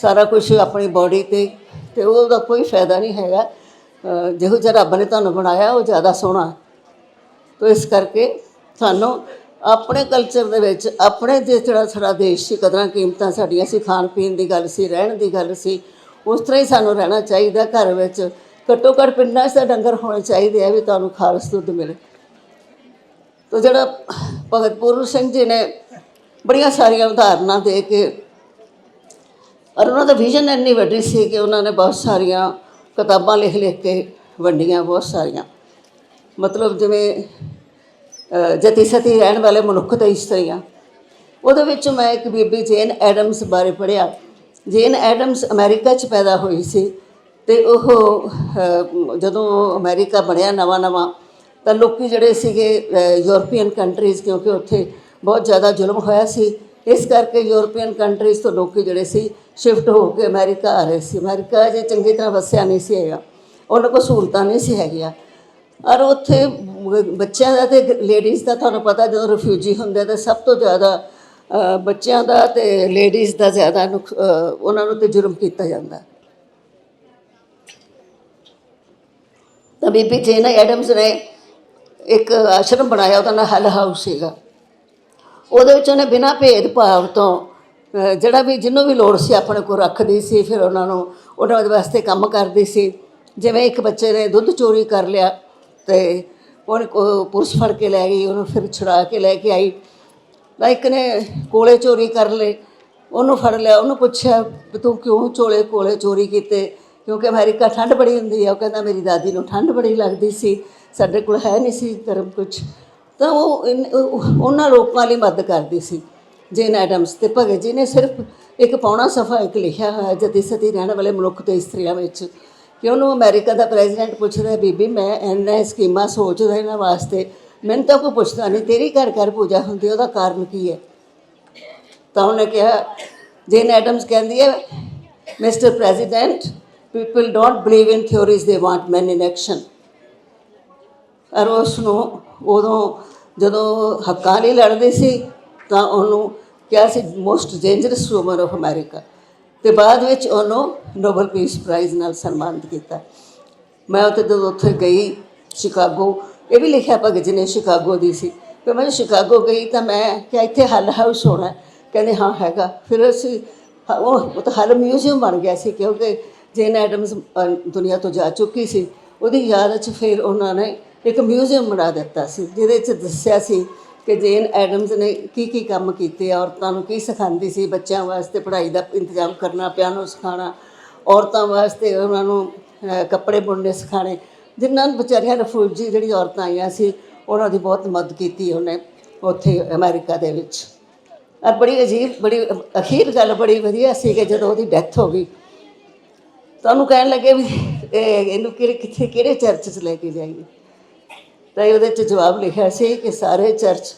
S1: ਸਾਰਾ ਕੁਝ ਆਪਣੀ ਬਾਡੀ ਤੇ ਤੇ ਉਹਦਾ ਕੋਈ ਫਾਇਦਾ ਨਹੀਂ ਹੈਗਾ। ਅ, ਜਿਹੋ ਜਿਹਾ ਰੱਬ ਨੇ ਤੁਹਾਨੂੰ ਬਣਾਇਆ ਉਹ ਜ਼ਿਆਦਾ ਸੋਹਣਾ। ਤੋ ਇਸ ਕਰਕੇ ਸਾਨੂੰ ਆਪਣੇ ਕਲਚਰ ਦੇ ਵਿੱਚ ਆਪਣੇ ਦੇ ਜਿਹੜਾ ਸਾਡਾ ਦੇਸ਼ ਸੀ ਕਦਰਾਂ ਕੀਮਤਾਂ ਸਾਡੀਆਂ ਸੀ ਖਾਣ ਪੀਣ ਦੀ ਗੱਲ ਸੀ ਰਹਿਣ ਦੀ ਗੱਲ ਸੀ ਉਸ ਤਰ੍ਹਾਂ ਹੀ ਸਾਨੂੰ ਰਹਿਣਾ ਚਾਹੀਦਾ ਘਰ ਵਿੱਚ। ਘੱਟੋ ਘੱਟ ਪਿੰਡਾਂ 'ਚ ਤਾਂ ਡੰਗਰ ਹੋਣੇ ਚਾਹੀਦੇ ਆ ਵੀ ਤੁਹਾਨੂੰ ਖਾਲਸ ਦੁੱਧ ਮਿਲੇ। ਤੋ ਜਿਹੜਾ ਭਗਤ ਪੂਰਨ ਸਿੰਘ ਜੀ ਨੇ ਬੜੀਆਂ ਸਾਰੀਆਂ ਉਦਾਹਰਨਾਂ ਦੇ ਕੇ ਔਰ ਉਹਨਾਂ ਦਾ ਵਿਜ਼ਨ ਇੰਨੀ ਵੱਡੀ ਸੀ ਕਿ ਉਹਨਾਂ ਨੇ ਬਹੁਤ ਸਾਰੀਆਂ ਕਿਤਾਬਾਂ ਲਿਖ ਲਿਖ ਕੇ ਵੰਡੀਆਂ, ਬਹੁਤ ਸਾਰੀਆਂ। ਮਤਲਬ ਜਿਵੇਂ ਜਤੀ ਸਤੀ ਰਹਿਣ ਵਾਲੇ ਮਨੁੱਖ ਤੇ ਇਸਤਰੀਆਂ ਉਹਦੇ ਵਿੱਚ ਮੈਂ ਇੱਕ ਬੀਬੀ ਜੇਨ ਐਡਮਸ ਬਾਰੇ ਪੜ੍ਹਿਆ। ਜੇਨ ਐਡਮਸ ਅਮਰੀਕਾ 'ਚ ਪੈਦਾ ਹੋਈ ਸੀ ਤੇ ਉਹ ਜਦੋਂ ਅਮਰੀਕਾ ਬਣਿਆ ਨਵਾਂ ਨਵਾਂ, ਤਾਂ ਲੋਕੀ ਜਿਹੜੇ ਸੀਗੇ ਯੂਰਪੀਅਨ ਕੰਟਰੀਜ਼, ਕਿਉਂਕਿ ਉੱਥੇ ਬਹੁਤ ਜ਼ਿਆਦਾ ਜ਼ੁਲਮ ਹੋਇਆ ਸੀ। ਇਸ ਕਰਕੇ ਯੂਰਪੀਅਨ ਕੰਟਰੀਜ਼ ਤੋਂ ਲੋਕੀ ਜਿਹੜੇ ਸੀ ਸ਼ਿਫਟ ਹੋ ਕੇ ਅਮਰੀਕਾ ਆ ਰਹੇ ਸੀ। ਅਮਰੀਕਾ ਅਜੇ ਚੰਗੀ ਤਰ੍ਹਾਂ ਵਸਿਆ ਨਹੀਂ ਸੀ ਹੈਗਾ। ਉਹਨਾਂ ਕੋਲ ਸਹੂਲਤਾਂ ਨਹੀਂ ਸੀ ਹੈਗੀਆਂ। ਔਰ ਉੱਥੇ ਬੱਚਿਆਂ ਦਾ ਤੇ ਲੇਡੀਜ਼ ਦਾ ਤੁਹਾਨੂੰ ਪਤਾ, ਜਦੋਂ ਰਿਫਿਊਜੀ ਹੁੰਦੇ ਤਾਂ ਸਭ ਤੋਂ ਜ਼ਿਆਦਾ ਬੱਚਿਆਂ ਦਾ ਤੇ ਲੇਡੀਜ਼ ਦਾ ਜ਼ਿਆਦਾ ਨੁਕਸ- ਉਹਨਾਂ ਨੂੰ ਤੇ ਜੁਰਮ ਕੀਤਾ ਜਾਂਦਾ। ਤਾਂ ਬੀਬੀ ਜੇਨਾ ਐਡਮਸ ਨੇ ਇੱਕ ਆਸ਼ਰਮ ਬਣਾਇਆ, ਉਹਦਾ ਨਾਮ ਹਲ ਹਾਊਸ ਸੀਗਾ। ਉਹਦੇ ਵਿੱਚ ਉਹਨੇ ਬਿਨਾਂ ਭੇਦਭਾਵ ਤੋਂ ਜਿਹੜਾ ਵੀ ਜਿਹਨੂੰ ਵੀ ਲੋੜ ਸੀ ਆਪਣੇ ਕੋਲ ਰੱਖਦੀ ਸੀ, ਫਿਰ ਉਹਨਾਂ ਨੂੰ ਉਹਨਾਂ ਦੇ ਵਾਸਤੇ ਕੰਮ ਕਰਦੀ ਸੀ। ਜਿਵੇਂ ਇੱਕ ਬੱਚੇ ਨੇ ਦੁੱਧ ਚੋਰੀ ਕਰ ਲਿਆ ਤੇ ਉਹਨੇ ਕੋ- ਪੁਲਿਸ ਫੜ ਕੇ ਲੈ ਗਈ, ਉਹਨੂੰ ਫਿਰ ਛੁਡਾ ਕੇ ਲੈ ਕੇ ਆਈ। ਤਾਂ ਇੱਕ ਨੇ ਕੋਲੇ ਚੋਰੀ ਕਰ ਲਏ, ਉਹਨੂੰ ਫੜ ਲਿਆ, ਉਹਨੂੰ ਪੁੱਛਿਆ ਵੀ ਤੂੰ ਕਿਉਂ ਚੋਲੇ ਕੋਲੇ ਚੋਰੀ ਕੀਤੇ? ਕਿਉਂਕਿ ਅਮਰੀਕਾ ਠੰਡ ਬੜੀ ਹੁੰਦੀ ਹੈ ਉਹ ਕਹਿੰਦਾ ਮੇਰੀ ਦਾਦੀ ਨੂੰ ਠੰਡ ਬੜੀ ਲੱਗਦੀ ਸੀ, ਸਾਡੇ ਕੋਲ ਹੈ ਨਹੀਂ ਸੀ ਧਰਮ ਕੁਝ ਤਾਂ ਉਹ- ਉਹਨਾਂ ਲੋਕਾਂ ਲਈ ਮਦਦ ਕਰਦੀ ਸੀ। ਜੇਨ ਐਡਮਸ ਤੇ ਭਗਤ ਜੀ ਨੇ ਸਿਰਫ ਇੱਕ ਪੌਣਾ ਸਫਾ ਇੱਕ ਲਿਖਿਆ ਹੋਇਆ ਜਤੀ ਸਤੀ ਰਹਿਣ ਵਾਲੇ ਮਨੁੱਖ ਤੇ ਇਸਤਰੀਆਂ ਵਿੱਚ। ਕਿ ਉਹਨੂੰ ਅਮਰੀਕਾ ਦਾ ਪ੍ਰੈਜ਼ੀਡੈਂਟ ਪੁੱਛਦਾ ਬੀਬੀ, ਮੈਂ ਇੰਨਾ ਸਕੀਮਾਂ ਸੋਚਦਾ ਇਹਨਾਂ ਵਾਸਤੇ। ਮੈਨੂੰ ਤਾਂ ਕੋਈ ਪੁੱਛਦਾ ਨਹੀਂ, ਤੇਰੀ ਘਰ ਘਰ ਪੂਜਾ ਹੁੰਦੀ ਉਹਦਾ ਕਾਰਨ ਕੀ ਹੈ? ਤਾਂ ਉਹਨੇ ਕਿਹਾ, ਜੇਨ ਐਡਮਸ ਕਹਿੰਦੀ ਹੈ Mister President people don't believe in theories they want man in action ਔਰ ਉਸ ਨੂੰ ਉਦੋਂ ਜਦੋਂ ਹੱਕਾਂ ਲਈ ਲੜਦੇ ਸੀ ਤਾਂ ਉਹਨੂੰ ਕਿਹਾ ਸੀ most dangerous woman of America ਤੇ ਬਾਅਦ ਵਿੱਚ ਉਹਨੂੰ ਨੋਬਲ ਪੀਸ ਪ੍ਰਾਈਜ਼ ਨਾਲ ਸਨਮਾਨਿਤ ਕੀਤਾ। ਮੈਂ ਉੱਥੇ ਜਦੋਂ ਉੱਥੇ ਗਈ ਸ਼ਿਕਾਗੋ, ਇਹ ਵੀ ਲਿਖਿਆ ਭਗਤ ਜੀ ਨੇ ਸ਼ਿਕਾਗੋ ਦੀ ਸੀ। ਫਿਰ ਮੈਂ ਸ਼ਿਕਾਗੋ ਗਈ ਤਾਂ ਮੈਂ ਕਿ ਇੱਥੇ ਹੱਲ ਹਾਊਸ ਹੋਣਾ ਕਹਿੰਦੇ, ਹਾਂ, ਹੈਗਾ। ਫਿਰ ਅਸੀਂ ਉਹ ਉਹ ਤਾਂ ਹੱਲ ਮਿਊਜ਼ੀਅਮ ਬਣ ਗਿਆ ਸੀ ਕਿਉਂਕਿ ਜੇਨ ਐਡਮਸ ਦੁਨੀਆ ਤੋਂ ਜਾ ਚੁੱਕੀ ਸੀ। ਉਹਦੀ ਯਾਦ 'ਚ ਫਿਰ ਉਹਨਾਂ ਨੇ ਇੱਕ ਮਿਊਜ਼ੀਅਮ ਬਣਾ ਦਿੱਤਾ ਸੀ, ਜਿਹਦੇ 'ਚ ਦੱਸਿਆ ਸੀ ਕਿ ਜੇਨ ਐਡਮਸ ਨੇ ਕੀ ਕੀ ਕੰਮ ਕੀਤੇ ਔਰਤਾਂ ਨੂੰ ਕੀ ਸਿਖਾਉਂਦੀ ਸੀ, ਬੱਚਿਆਂ ਵਾਸਤੇ ਪੜ੍ਹਾਈ ਦਾ ਇੰਤਜ਼ਾਮ ਕਰਨਾ, ਪਿਆਨੋ ਸਿਖਾਉਣਾ, ਔਰਤਾਂ ਵਾਸਤੇ ਉਹਨਾਂ ਨੂੰ ਕੱਪੜੇ ਬੁਣਨੇ ਸਿਖਾਣੇ ਜਿਨ੍ਹਾਂ ਵਿਚਾਰੀਆਂ ਰਿਫਿਊਜੀ ਜਿਹੜੀ ਔਰਤਾਂ ਆਈਆਂ ਸੀ, ਉਹਨਾਂ ਦੀ ਬਹੁਤ ਮਦਦ ਕੀਤੀ ਉਹਨੇ ਉੱਥੇ ਅਮਰੀਕਾ ਦੇ ਵਿੱਚ। ਔਰ ਬੜੀ ਅਜੀਬ, ਬੜੀ ਅਖੀਰ ਗੱਲ ਬੜੀ ਵਧੀਆ ਸੀ ਕਿ ਜਦੋਂ ਉਹਦੀ ਡੈਥ ਹੋ ਗਈ, ਤੁਹਾਨੂੰ ਕਹਿਣ ਲੱਗੇ ਵੀ ਇਹ ਇਹਨੂੰ ਕਿਹੜੇ ਕਿੱਥੇ ਕਿਹੜੇ ਚਰਚ 'ਚ ਲੈ ਕੇ ਜਾਈਏ? ਤਾਂ ਉਹਦੇ 'ਚ ਜਵਾਬ ਲਿਖਿਆ ਸੀ ਕਿ ਸਾਰੇ ਚਰਚ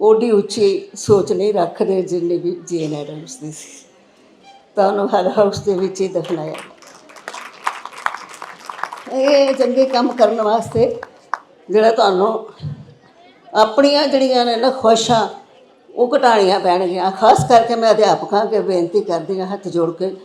S1: ਓਡੀ ਉੱਚੀ ਸੋਚ ਨਹੀਂ ਰੱਖਦੇ ਜਿੰਨੀ ਵੀ ਜੇਨ ਐਡਮਸ ਦੀ ਸੀ। ਤਾਂ ਉਹਨੂੰ ਹਰ ਹਾਊਸ ਦੇ ਵਿੱਚ ਹੀ ਦਫਨਾਇਆ ਇਹ ਚੰਗੇ ਕੰਮ ਕਰਨ ਵਾਸਤੇ ਜਿਹੜਾ ਤੁਹਾਨੂੰ ਆਪਣੀਆਂ ਜਿਹੜੀਆਂ ਨੇ ਨਾ ਖੁਆਇਸ਼ਾਂ ਉਹ ਘਟਾਣੀਆਂ ਪੈਣਗੀਆਂ। ਖਾਸ ਕਰਕੇ ਮੈਂ ਅਧਿਆਪਕਾਂ ਕੇ ਬੇਨਤੀ ਕਰਦੀ ਹਾਂ ਹੱਥ ਜੋੜ ਕੇ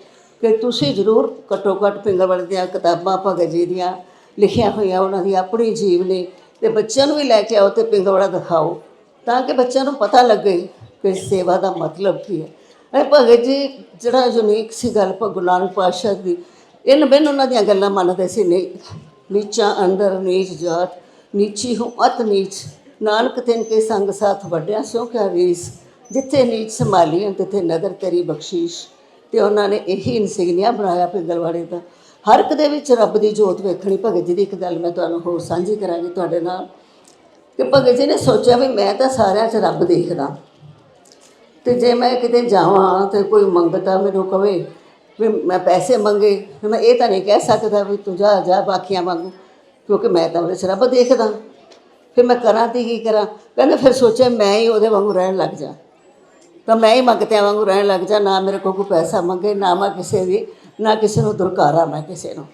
S1: ਕਿ ਤੁਸੀਂ ਜ਼ਰੂਰ ਘੱਟੋ ਘੱਟ ਪਿੰਗਲਵੜ ਦੀਆਂ ਕਿਤਾਬਾਂ ਭਗਤ ਜੀ ਦੀਆਂ ਲਿਖੀਆਂ ਹੋਈਆਂ ਉਹਨਾਂ ਦੀ ਆਪਣੀ ਜੀਵਨੀ ਤੇ ਬੱਚਿਆਂ ਨੂੰ ਵੀ ਲੈ ਕੇ ਆਓ ਤੇ ਪਿੰਗਲਵੜਾ ਦਿਖਾਓ ਤਾਂ ਕਿ ਬੱਚਿਆਂ ਨੂੰ ਪਤਾ ਲੱਗੇ ਕਿ ਸੇਵਾ ਦਾ ਮਤਲਬ ਕੀ ਹੈ। ਇਹ ਭਗਤ ਜੀ, ਜਿਹੜਾ ਯੂਨੀਕ ਸੀ ਗੱਲ ਭਗਤ ਨਾਨਕ ਪਾਤਸ਼ਾਹ ਦੀ ਇਹਨ ਬਿਨ ਉਹਨਾਂ ਦੀਆਂ ਗੱਲਾਂ ਮੰਨਦੇ ਸੀ, ਨਹੀਂ, ਨੀਚਾ ਅੰਦਰ ਨੀਚ ਜਾਤ, ਨੀਚੀ ਹੂੰ ਅਤ ਨੀਚ, ਨਾਨਕ ਤਿੰਨ ਕੇ ਸੰਗ ਸਾਥ ਵੱਡਿਆ ਸੋ ਕਿਆ ਰੀਸ, ਜਿੱਥੇ ਨੀਚ ਸੰਭਾਲੀ ਤਿੱਥੇ ਨਦਰ ਤੇਰੀ ਬਖਸ਼ੀਸ਼। ਤੇ ਉਹਨਾਂ ਨੇ ਇਹੀ ਇਨਸਿਗਨੀਆ ਬਣਾਇਆ ਪਿੰਗਲਵਾੜੇ ਦਾ ਹਰ ਇੱਕ ਦੇ ਵਿੱਚ ਰੱਬ ਦੀ ਜੋਤ ਵੇਖਣੀ, ਭਗਤ ਜੀ ਦੀ ਇੱਕ ਗੱਲ ਮੈਂ ਤੁਹਾਨੂੰ ਹੋਰ ਸਾਂਝੀ ਕਰਾਂਗੀ ਤੁਹਾਡੇ ਨਾਲ, ਕਿ ਭਗਤ ਜੀ ਨੇ ਸੋਚਿਆ ਵੀ ਮੈਂ ਤਾਂ ਸਾਰਿਆਂ 'ਚ ਰੱਬ ਦੇਖਦਾ। ਤੇ ਜੇ ਮੈਂ ਕਿਤੇ ਜਾਵਾਂ ਤੇ ਕੋਈ ਮੰਗਤਾ ਮੈਨੂੰ ਕਵੇ ਵੀ ਮੈਂ ਪੈਸੇ ਮੰਗੇ ਮੈਂ ਇਹ ਤਾਂ ਨਹੀਂ ਕਹਿ ਸਕਦਾ ਵੀ ਤੂੰ ਜਾ ਜਾ ਬਾਕੀਆਂ ਵਾਂਗੂ, ਕਿਉਂਕਿ ਮੈਂ ਤਾਂ ਉਹਦੇ 'ਚ ਰੱਬ ਦੇਖਦਾ। ਫਿਰ ਮੈਂ ਕਰਾਂ ਤੇ ਕੀ ਕਰਾਂ? ਕਹਿੰਦੇ ਫਿਰ ਸੋਚਿਆ ਮੈਂ ਹੀ ਉਹਦੇ ਵਾਂਗੂ ਰਹਿਣ ਲੱਗ ਜਾ। ਤਾਂ ਮੈਂ ਹੀ ਮੰਗਤਿਆਂ ਵਾਂਗੂ ਰਹਿਣ ਲੱਗ ਜਾ, ਨਾ ਮੇਰੇ ਕੋਲ ਕੋਈ ਪੈਸਾ ਮੰਗੇ, ਨਾ ਮੈਂ ਕਿਸੇ ਦੀ ਨਾ ਕਿਸੇ ਨੂੰ ਦੁਰਕਾਰਾ ਮੈਂ ਕਿਸੇ ਨੂੰ।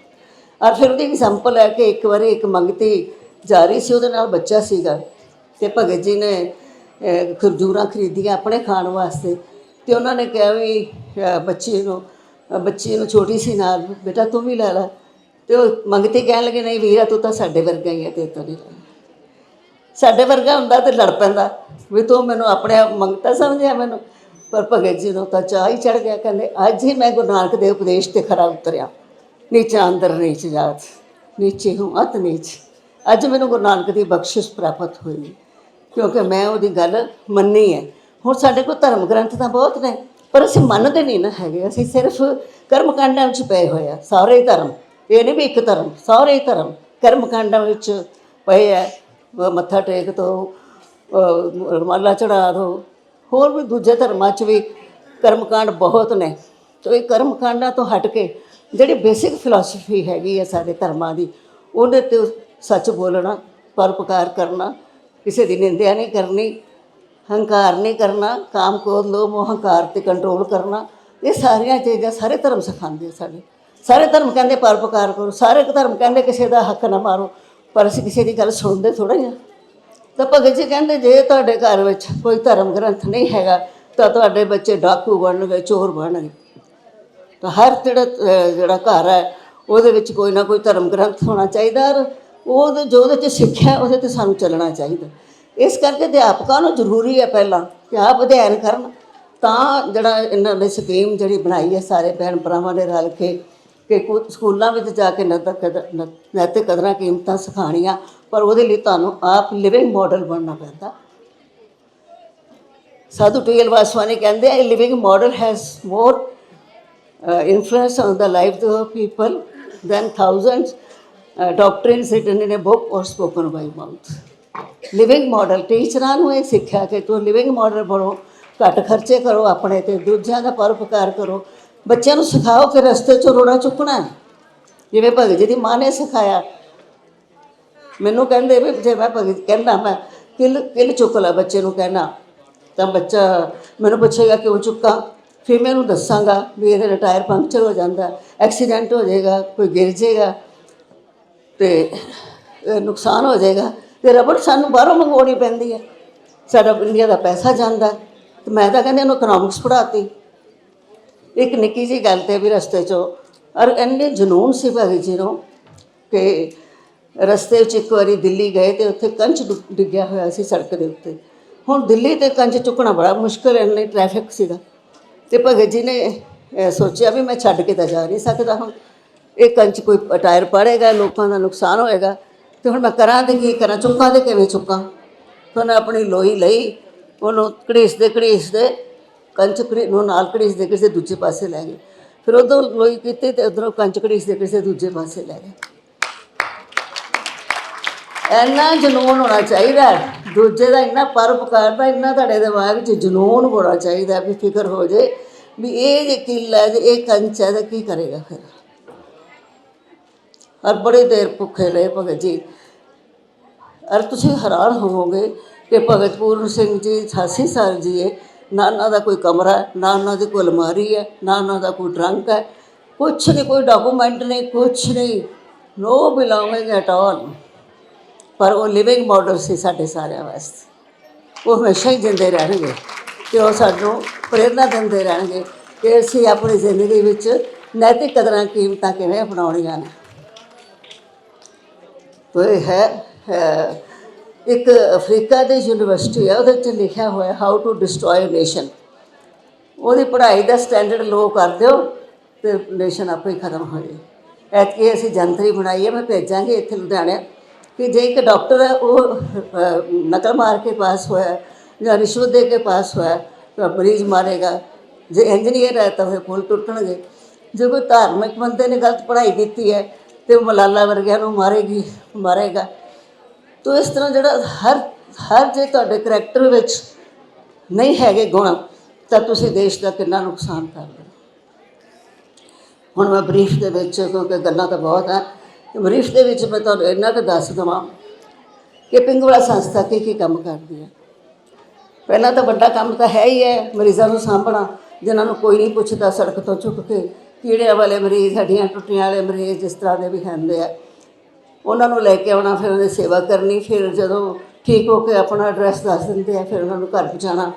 S1: ਔਰ ਫਿਰ ਉਹਦੀ ਐਗਜ਼ਾਮਪਲ ਹੈ ਕਿ ਇੱਕ ਵਾਰੀ ਇੱਕ ਮੰਗਤੀ ਜਾ ਰਹੀ ਸੀ, ਉਹਦੇ ਨਾਲ ਬੱਚਾ ਸੀਗਾ। ਤੇ ਭਗਤ ਜੀ ਨੇ ਖਰਜੂਰਾਂ ਖਰੀਦੀਆਂ ਆਪਣੇ ਖਾਣ ਵਾਸਤੇ। ਤੇ ਉਹਨਾਂ ਨੇ ਕਿਹਾ ਵੀ ਬੱਚੀ ਨੂੰ ਬੱਚੀ ਨੂੰ ਛੋਟੀ ਸੀ ਨਾਲ, ਬੇਟਾ ਤੂੰ ਵੀ ਲੈ ਲੈ। ਤੇ ਉਹ ਮੰਗਤੀ ਕਹਿਣ ਲੱਗੇ, ਨਹੀਂ ਵੀਰਾ, ਤੂੰ ਤਾਂ ਸਾਡੇ ਵਰਗਾ ਹੀ ਹੈ ਤੇ ਤੂੰ ਨਹੀਂ ਲੈਣਾ। ਸਾਡੇ ਵਰਗਾ ਹੁੰਦਾ ਤੇ ਲੜ ਪੈਂਦਾ, ਵੀ ਤੂੰ ਮੈਨੂੰ ਆਪਣੇ ਮੰਗਤਾ ਸਮਝਿਆ ਮੈਨੂੰ। ਪਰ ਭਗਤ ਜੀ ਨੂੰ ਤਾਂ ਚਾਹ ਹੀ ਚੜ ਗਿਆ ਕਹਿੰਦੇ, ਅੱਜ ਹੀ ਮੈਂ ਗੁਰੂ ਨਾਨਕ ਦੇ ਉਪਦੇਸ਼ ਤੇ ਖਰਾ ਉਤਰਿਆ। ਨੀਚਾ ਅੰਦਰ ਨੀਚ ਜਾਤ, ਨੀਚੇ ਹੂੰ ਅਤ ਨੀਚ। ਅੱਜ ਮੈਨੂੰ ਗੁਰੂ ਨਾਨਕ ਦੀ ਬਖਸ਼ਿਸ਼ ਪ੍ਰਾਪਤ ਹੋਈ। ਕਿਉਂਕਿ ਮੈਂ ਉਹਦੀ ਗੱਲ ਮੰਨੀ ਹੈ। ਹੁਣ ਸਾਡੇ ਕੋਲ ਧਰਮ ਗ੍ਰੰਥ ਤਾਂ ਬਹੁਤ ਨੇ, ਪਰ ਅਸੀਂ ਮੰਨਦੇ ਨਹੀਂ ਨਾ ਹੈਗੇ। ਅਸੀਂ ਸਿਰਫ ਕਰਮ ਕਾਂਡਾਂ ਵਿੱਚ ਪਏ ਹੋਏ ਆ। ਸਾਰੇ ਧਰਮ, ਇਹ ਨਹੀਂ ਵੀ ਇੱਕ ਧਰਮ, ਸਾਰੇ ਧਰਮ ਕਰਮ ਕਾਂਡਾਂ ਵਿੱਚ ਪਏ ਆ। ਮੱਥਾ ਟੇਕ ਦੋ ਰਮਾਲਾ ਚੜਾ ਦੋ ਹੋਰ ਵੀ ਦੂਜੇ ਧਰਮਾਂ 'ਚ ਵੀ ਕਰਮਕਾਂਡ ਬਹੁਤ ਨੇ। ਤੇ ਇਹ ਕਰਮਕਾਂਡਾਂ ਤੋਂ ਹਟ ਕੇ ਜਿਹੜੀ ਬੇਸਿਕ ਫਿਲਾਸਫੀ ਹੈਗੀ ਹੈ ਸਾਡੇ ਧਰਮਾਂ ਦੀ, ਉਹਦੇ ਤੇ ਸੱਚ ਬੋਲਣਾ, ਪਰਉਪਕਾਰ ਕਰਨਾ, ਕਿਸੇ ਦੀ ਨਿੰਦਿਆ ਨਹੀਂ ਕਰਨੀ, ਹੰਕਾਰ ਨਹੀਂ ਕਰਨਾ, ਕਾਮ ਕ੍ਰੋਧ, ਲੋਭ, ਮੋਹ, ਹੰਕਾਰ ਤੇ ਕੰਟਰੋਲ ਕਰਨਾ, ਇਹ ਸਾਰੀਆਂ ਚੀਜ਼ਾਂ ਸਾਰੇ ਧਰਮ ਸਿਖਾਉਂਦੇ ਆ ਸਾਡੇ। ਸਾਰੇ ਧਰਮ ਕਹਿੰਦੇ ਪਰਉਪਕਾਰ ਕਰੋ, ਸਾਰੇ ਧਰਮ ਕਹਿੰਦੇ ਕਿਸੇ ਦਾ ਹੱਕ ਨਾ ਮਾਰੋ, ਪਰ ਅਸੀਂ ਕਿਸੇ ਦੀ ਗੱਲ ਸੁਣਦੇ ਥੋੜਾ ਜਿਹਾ ਤਾਂ ਭਗਤ ਜੀ ਕਹਿੰਦੇ ਜੇ ਤੁਹਾਡੇ ਘਰ ਵਿੱਚ ਕੋਈ ਧਰਮ ਗ੍ਰੰਥ ਨਹੀਂ ਹੈਗਾ, ਤਾਂ ਤੁਹਾਡੇ ਬੱਚੇ ਡਾਕੂ ਬਣਨਗੇ, ਚੋਰ ਬਣਨਗੇ। ਤਾਂ ਹਰ ਜਿਹੜਾ ਜਿਹੜਾ ਘਰ ਹੈ, ਉਹਦੇ ਵਿੱਚ ਕੋਈ ਨਾ ਕੋਈ ਧਰਮ ਗ੍ਰੰਥ ਹੋਣਾ ਚਾਹੀਦਾ ਔਰ ਉਹਦੇ ਜੋ ਉਹਦੇ 'ਚ ਸਿੱਖਿਆ ਉਹਦੇ ਤੇ ਸਾਨੂੰ ਚੱਲਣਾ ਚਾਹੀਦਾ। ਇਸ ਕਰਕੇ ਅਧਿਆਪਕਾਂ ਨੂੰ ਜ਼ਰੂਰੀ ਹੈ ਪਹਿਲਾਂ ਕਿ ਆਪ ਅਧਿਐਨ ਕਰਨ। ਤਾਂ ਜਿਹੜਾ ਇਹਨਾਂ ਨੇ ਸਕੀਮ ਜਿਹੜੀ ਬਣਾਈ ਹੈ, ਸਾਰੇ ਭੈਣ ਭਰਾਵਾਂ ਨੇ ਰਲ ਕੇ ਕਿ ਕੋ- ਸਕੂਲਾਂ ਵਿੱਚ ਜਾ ਕੇ ਨੈਤਿਕ ਕਦਰਾਂ ਕੀਮਤਾਂ ਸਿਖਾਉਣੀਆਂ ਪਰ ਉਹਦੇ ਲਈ ਤੁਹਾਨੂੰ ਆਪ ਲਿਵਿੰਗ ਮਾਡਲ ਬਣਨਾ ਪੈਂਦਾ। ਸਾਧੂ ਟੀਐਲ ਵਾਸਵਾਨੀ ਕਹਿੰਦੇ ਆ living model has more influence on the life of people than thousands. uh, doctrines written in a book or spoken by living model ਟੀਚਰਾਂ ਨੂੰ ਇਹ ਸਿੱਖਿਆ ਕਿ ਤੂੰ ਲਿਵਿੰਗ ਮਾਡਲ ਬਣੋ ਘੱਟ ਖਰਚੇ ਕਰੋ ਆਪਣੇ ਤੇ ਦੂਜਿਆਂ ਦਾ ਪਰਉਪਕਾਰ ਕਰੋ। ਬੱਚਿਆਂ ਨੂੰ ਸਿਖਾਓ ਕਿ ਰਸਤੇ 'ਚੋਂ ਰੋੜਾ ਚੁੱਕਣਾ ਜਿਵੇਂ ਭਗਤ ਜੀ ਦੀ ਮਾਂ ਨੇ ਸਿਖਾਇਆ। ਮੈਨੂੰ ਕਹਿੰਦੇ ਵੀ ਜੇ ਮੈਂ ਭਗਤ ਕਹਿੰਦਾ ਮੈਂ ਕਿਲ ਕਿਲ ਚੁੱਕ ਲੈ ਬੱਚੇ ਨੂੰ ਕਹਿਣਾ। ਤਾਂ ਬੱਚਾ ਮੈਨੂੰ ਪੁੱਛੇਗਾ ਕਿਉਂ ਚੁੱਕਾਂ? ਫਿਰ ਮੈਂ ਉਹਨੂੰ ਦੱਸਾਂਗਾ ਵੀ ਇਹਦੇ ਨਾਲ ਟਾਇਰ ਪੰਕਚਰ ਹੋ ਜਾਂਦਾ, ਐਕਸੀਡੈਂਟ ਹੋ ਜਾਏਗਾ, ਕੋਈ ਗਿਰ ਜਾਏਗਾ ਤੇ ਨੁਕਸਾਨ ਹੋ ਜਾਏਗਾ ਤੇ ਰਬੜ ਸਾਨੂੰ ਬਾਹਰੋਂ ਮੰਗਵਾਉਣੀ ਪੈਂਦੀ ਹੈ। ਸਾਡਾ ਇੰਡੀਆ ਦਾ ਪੈਸਾ ਜਾਂਦਾ। ਤੇ ਮੈਂ ਤਾਂ ਕਹਿੰਦੇ ਉਹਨੂੰ ਇਕਨੋਮਿਕਸ ਪੜ੍ਹਾਤੀ। ਇੱਕ ਨਿੱਕੀ ਜੀ ਗੱਲ ਤੇ ਵੀ ਰਸਤੇ 'ਚੋਂ, ਔਰ ਇੰਨੇ ਜਨੂਨ ਸੀ ਭਗਤ ਜੀ ਨੂੰ ਕਿ ਰਸਤੇ 'ਚ ਇੱਕ ਵਾਰੀ ਦਿੱਲੀ ਗਏ ਤੇ ਉੱਥੇ ਕੰਚ ਡੁ- ਡਿੱਗਿਆ ਹੋਇਆ ਸੀ ਸੜਕ ਦੇ ਉੱਤੇ। ਹੁਣ ਦਿੱਲੀ ਤੇ ਕੰਚ ਚੁੱਕਣਾ ਬੜਾ ਮੁਸ਼ਕਲ ਹੈ, ਇੰਨੀ ਟ੍ਰੈਫਿਕ ਸੀਗਾ। ਤੇ ਭਗਤ ਜੀ ਨੇ ਸੋਚਿਆ ਵੀ ਮੈਂ ਛੱਡ ਕੇ ਤਾਂ ਜਾ ਨਹੀਂ ਸਕਦਾ ਹੁਣ। ਇਹ ਕੰਚ ਕੋਈ ਟਾਇਰ ਪੜੇਗਾ, ਲੋਕਾਂ ਦਾ ਨੁਕਸਾਨ ਹੋਏਗਾ। ਤੇ ਹੁਣ ਮੈਂ ਕਰਾਂ ਤੇ ਕੀ ਕਰਾਂ, ਚੁੱਕਾਂ ਤੇ ਕਿਵੇਂ ਚੁੱਕਾਂ? ਫਿਰ ਉਹਨੇ ਆਪਣੀ ਲੋਈ ਲਈ, ਉਹਨੂੰ ਘੜੀਸਦੇ ਘੜੀਸਦੇ ਕੰਚ ਘੜੀ ਨੂੰ ਨਾਲ ਘੜੀਸਦੇ ਕਿਸੇ ਦੂਜੇ ਪਾਸੇ ਲੈ ਗਏ। ਫਿਰ ਉਦੋਂ ਲੋਈ ਕੀਤੀ ਤੇ ਉਧਰੋਂ ਕੰਚ ਘੜੀਸਦੇ ਕਿਸੇ ਦੂਜੇ ਪਾਸੇ ਲੈ ਗਏ। ਇੰਨਾ ਜਨੂਨ ਹੋਣਾ ਚਾਹੀਦਾ ਦੂਜੇ ਦਾ ਇੰਨਾ ਪਰਉਪਕਾਰ ਦਾ, ਇੰਨਾ ਤੁਹਾਡੇ ਦਿਮਾਗ 'ਚ ਜਨੂਨ ਹੋਣਾ ਚਾਹੀਦਾ ਵੀ ਫਿਕਰ ਹੋ ਜੇ ਵੀ ਇਹ ਜੇ ਕਿੱਲ ਹੈ, ਜੇ ਇਹ ਕੰਚ ਹੈ ਤਾਂ ਕੀ ਕਰੇਗਾ ਫਿਰ? ਔਰ ਬੜੇ ਦੇਰ ਭੁੱਖੇ ਰਹੇ ਭਗਤ ਜੀ। ਔਰ ਤੁਸੀਂ ਹੈਰਾਨ ਹੋਵੋਗੇ ਕਿ ਭਗਤ ਪੂਰਨ ਸਿੰਘ ਜੀ 88 ਸਾਲ ਜੀਏ ਨਾ ਉਹਨਾਂ ਦਾ ਕੋਈ ਕਮਰਾ ਹੈ, ਨਾ ਉਹਨਾਂ ਦੀ ਕੋਈ ਅਲਮਾਰੀ ਹੈ ਨਾ ਉਹਨਾਂ ਦਾ ਕੋਈ ਟਰੰਕ ਹੈ। ਕੁਛ ਨਹੀਂ ਕੋਈ ਡਾਕੂਮੈਂਟ ਨਹੀਂ ਕੁਛ ਨਹੀਂ। ਨੋ ਬਿਲੋਂਗਿੰਗ ਐਟ ਆਲ ਪਰ ਉਹ ਲਿਵਿੰਗ ਮਾਡਲ ਸੀ ਸਾਡੇ ਸਾਰਿਆਂ ਵਾਸਤੇ। ਉਹ ਹਮੇਸ਼ਾ ਹੀ ਜਿੰਦੇ ਰਹਿਣਗੇ ਤੇ ਉਹ ਸਾਨੂੰ ਪ੍ਰੇਰਨਾ ਦਿੰਦੇ ਰਹਿਣਗੇ ਕਿ ਅਸੀਂ ਆਪਣੀ ਜ਼ਿੰਦਗੀ ਵਿੱਚ ਨੈਤਿਕ ਕਦਰਾਂ ਕੀਮਤਾਂ ਕਿਵੇਂ ਅਪਣਾਉਣੀਆਂ ਨੇ। ਤੋ ਇਹ ਹੈ, ਇੱਕ ਅਫਰੀਕਾ ਦੀ ਯੂਨੀਵਰਸਿਟੀ ਹੈ ਉਹਦੇ 'ਚ ਲਿਖਿਆ ਹੋਇਆ ਹਾਊ ਟੂ ਡਿਸਟਰੋਏ ਨੇਸ਼ਨ ਉਹਦੀ ਪੜ੍ਹਾਈ ਦਾ ਸਟੈਂਡਰਡ ਲੋ ਕਰ ਦਿਓ ਤੇ ਨੇਸ਼ਨ ਆਪੇ ਹੀ ਖਤਮ ਹੋ ਜਾਏ। ਐਤਕੀ ਅਸੀਂ ਜੰਤਰੀ ਬਣਾਈ ਹੈ ਮੈਂ ਭੇਜਾਂਗੇ ਇੱਥੇ ਲੁਧਿਆਣੇ। ਕਿ ਜੇ ਇੱਕ ਡਾਕਟਰ ਹੈ ਉਹ ਨਕਲ ਮਾਰ ਕੇ ਪਾਸ ਹੋਇਆ ਜਾਂ ਰਿਸ਼ਵਤ ਦੇ ਕੇ ਪਾਸ ਹੋਇਆ ਹੈ, ਤਾਂ ਮਰੀਜ਼ ਮਾਰੇਗਾ। ਜੇ ਇੰਜੀਨੀਅਰ ਹੈ ਤਾਂ ਫਿਰ ਪੁਲ ਟੁੱਟਣਗੇ। ਜੇ ਕੋਈ ਧਾਰਮਿਕ ਬੰਦੇ ਨੇ ਗਲਤ ਪੜ੍ਹਾਈ ਕੀਤੀ ਹੈ ਤੇ ਮਲਾਲਾ ਵਰਗਿਆਂ ਨੂੰ ਮਾਰੇਗੀ ਮਾਰੇਗਾ। ਤੋ ਇਸ ਤਰ੍ਹਾਂ ਜਿਹੜਾ ਹਰ ਹਰ ਜੇ ਤੁਹਾਡੇ ਕਰੈਕਟਰ ਵਿੱਚ ਨਹੀਂ ਹੈਗੇ ਗੁਣ, ਤਾਂ ਤੁਸੀਂ ਦੇਸ਼ ਦਾ ਕਿੰਨਾ ਨੁਕਸਾਨ ਕਰਦੇ ਹੁਣ ਮੈਂ ਬਰੀਫ ਦੇ ਵਿੱਚ, ਕਿਉਂਕਿ ਗੱਲਾਂ ਤਾਂ ਬਹੁਤ ਹੈ ਬਰੀਫ ਦੇ ਵਿੱਚ ਮੈਂ ਤੁਹਾਨੂੰ ਇੰਨਾ ਕੁ ਦੱਸ ਦਵਾਂ ਕਿ ਪਿੰਗਲਾ ਸੰਸਥਾ ਕੀ ਕੀ ਕੰਮ ਕਰਦੀ ਹੈ। ਪਹਿਲਾਂ ਤਾਂ ਵੱਡਾ ਕੰਮ ਤਾਂ ਹੈ ਹੀ ਹੈ ਮਰੀਜ਼ਾਂ ਨੂੰ ਸਾਂਭਣਾ, ਜਿਨ੍ਹਾਂ ਨੂੰ ਕੋਈ ਨਹੀਂ ਪੁੱਛਦਾ ਸੜਕ ਤੋਂ ਚੁੱਕ ਕੇ, ਕੀੜਿਆਂ ਵਾਲੇ ਮਰੀਜ਼, ਹੱਡੀਆਂ ਟੁੱਟੀਆਂ ਵਾਲੇ ਮਰੀਜ਼, ਜਿਸ ਤਰ੍ਹਾਂ ਦੇ ਵੀ ਹੁੰਦੇ ਆ। ਉਹਨਾਂ ਨੂੰ ਲੈ ਕੇ ਆਉਣਾ ਫਿਰ ਉਹਨਾਂ ਦੀ ਸੇਵਾ ਕਰਨੀ ਫਿਰ ਜਦੋਂ ਠੀਕ ਹੋ ਕੇ ਆਪਣਾ ਐਡਰੈਸ ਦੱਸ ਦਿੰਦੇ ਆ ਫਿਰ ਉਹਨਾਂ ਨੂੰ ਘਰ ਪਹੁੰਚਾਉਣਾ।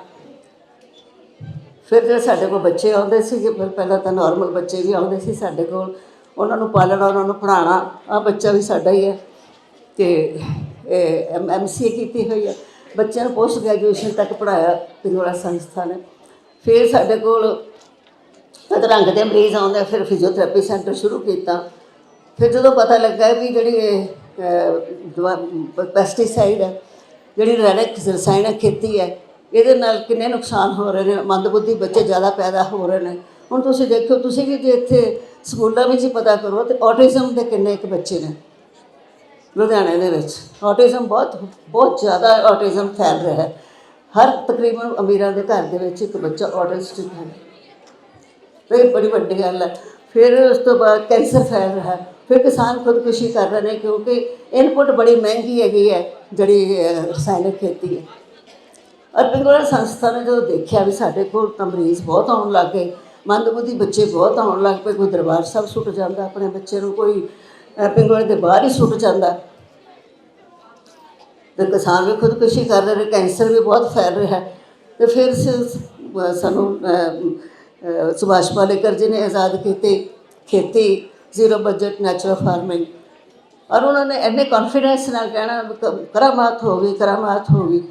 S1: ਫਿਰ ਜਿਹੜੇ ਸਾਡੇ ਕੋਲ ਬੱਚੇ ਆਉਂਦੇ ਸੀ ਫਿਰ ਪਹਿਲਾਂ ਤਾਂ ਨਾਰਮਲ ਬੱਚੇ ਵੀ ਆਉਂਦੇ ਸੀ ਸਾਡੇ ਕੋਲ। ਉਹਨਾਂ ਨੂੰ ਪਾਲਣਾ ਉਹਨਾਂ ਨੂੰ ਪੜ੍ਹਾਉਣਾ ਆ ਬੱਚਾ ਵੀ ਸਾਡਾ ਹੀ ਹੈ ਤੇ ਇਹ ਐਮਸੀਏ ਕੀਤੀ ਹੋਈ ਹੈ ਬੱਚਿਆਂ ਨੂੰ ਪੋਸਟ ਗ੍ਰੈਜੂਏਸ਼ਨ ਤੱਕ ਪੜ੍ਹਾਇਆ ਪਿੰਗਲਾ ਸੰਸਥਾ ਨੇ। ਫਿਰ ਸਾਡੇ ਕੋਲ ਅਧਰੰਗ ਦੇ ਮਰੀਜ਼ ਆਉਂਦੇ ਆ, ਫਿਰ ਫਿਜ਼ੀਓਥੈਰੇਪੀ ਸੈਂਟਰ ਸ਼ੁਰੂ ਕੀਤਾ। ਫਿਰ ਜਦੋਂ ਪਤਾ ਲੱਗਾ ਵੀ ਜਿਹੜੀ ਪੈਸਟੀਸਾਈਡ ਹੈ, ਜਿਹੜੀ ਰੈਨਿਕ ਰਸਾਇਣਕ ਖੇਤੀ ਹੈ, ਇਹਦੇ ਨਾਲ ਕਿੰਨੇ ਨੁਕਸਾਨ ਹੋ ਰਹੇ ਨੇ, ਮੰਦਬੁੱਧੀ ਬੱਚੇ ਜ਼ਿਆਦਾ ਪੈਦਾ ਹੋ ਰਹੇ ਨੇ। ਹੁਣ ਤੁਸੀਂ ਦੇਖੋ ਤੁਸੀਂ ਵੀ ਜੇ ਇੱਥੇ ਸਕੂਲਾਂ ਵਿੱਚ ਹੀ ਪਤਾ ਕਰੋ, ਤੇ ਆਟਿਜ਼ਮ ਦੇ ਕਿੰਨੇ ਕੁ ਬੱਚੇ ਨੇ, ਲੁਧਿਆਣੇ ਦੇ ਵਿੱਚ। ਆਟਿਜ਼ਮ ਬਹੁਤ ਬਹੁਤ ਜ਼ਿਆਦਾ ਆਟਿਜ਼ਮ ਫੈਲ ਰਿਹਾ ਹੈ। ਹਰ ਤਕਰੀਬਨ ਅਮੀਰਾਂ ਦੇ ਘਰ ਦੇ ਵਿੱਚ ਇੱਕ ਬੱਚਾ ਆਟਿਸਟਿਕ ਹੈ। ਇਹ ਬੜੀ ਵੱਡੀ ਗੱਲ ਹੈ। ਫਿਰ ਉਸ ਤੋਂ ਬਾਅਦ ਕੈਂਸਰ ਫੈਲ ਰਿਹਾ ਹੈ। ਫਿਰ ਕਿਸਾਨ ਖੁਦਕੁਸ਼ੀ ਕਰ ਰਹੇ ਨੇ ਕਿਉਂਕਿ ਇਨਪੁਟ ਬੜੀ ਮਹਿੰਗੀ ਹੈਗੀ ਹੈ, ਜਿਹੜੀ ਰਸਾਇਣਿਕ ਖੇਤੀ ਹੈ। ਔਰ ਅਰਪਿੰਗੋਲਾ ਸੰਸਥਾ ਨੇ ਜਦੋਂ ਦੇਖਿਆ ਵੀ ਸਾਡੇ ਕੋਲ ਤਾਂ ਮਰੀਜ਼ ਬਹੁਤ ਆਉਣ ਲੱਗ ਗਏ, ਮੰਦਬੁੱਧੀ ਬੱਚੇ ਬਹੁਤ ਆਉਣ ਲੱਗ ਪਏ, ਕੋਈ ਦਰਬਾਰ ਸਾਹਿਬ ਸੁੱਟ ਜਾਂਦਾ, ਆਪਣੇ ਬੱਚੇ ਨੂੰ ਕੋਈ ਅਰਪਿੰਗੋਲੇ ਦੇ ਬਾਹਰ ਹੀ ਸੁੱਟ ਜਾਂਦਾ। ਤੇ ਕਿਸਾਨ ਵੀ ਖੁਦਕੁਸ਼ੀ ਕਰ ਰਹੇ ਨੇ, ਕੈਂਸਰ ਵੀ ਬਹੁਤ ਫੈਲ ਰਿਹਾ। ਹੈ ਤੇ ਫਿਰ ਸਾਨੂੰ ਸੁਭਾਸ਼ ਪਾਲੇਕਰ ਜੀ ਨੇ ਆਜ਼ਾਦ ਕੀਤੀ ਖੇਤੀ ਜ਼ੀਰੋ ਬਜਟ ਨੈਚੁਰਲ ਫਾਰਮਿੰਗ ਔਰ ਉਹਨਾਂ ਨੇ ਇੰਨੇ ਕੌਨਫੀਡੈਂਸ ਨਾਲ ਕਹਿਣਾ ਵੀ ਕ- ਕਰਾਮਾਤ ਹੋ ਗਈ, ਕਰਾਮਾਤ ਹੋ ਗਈ।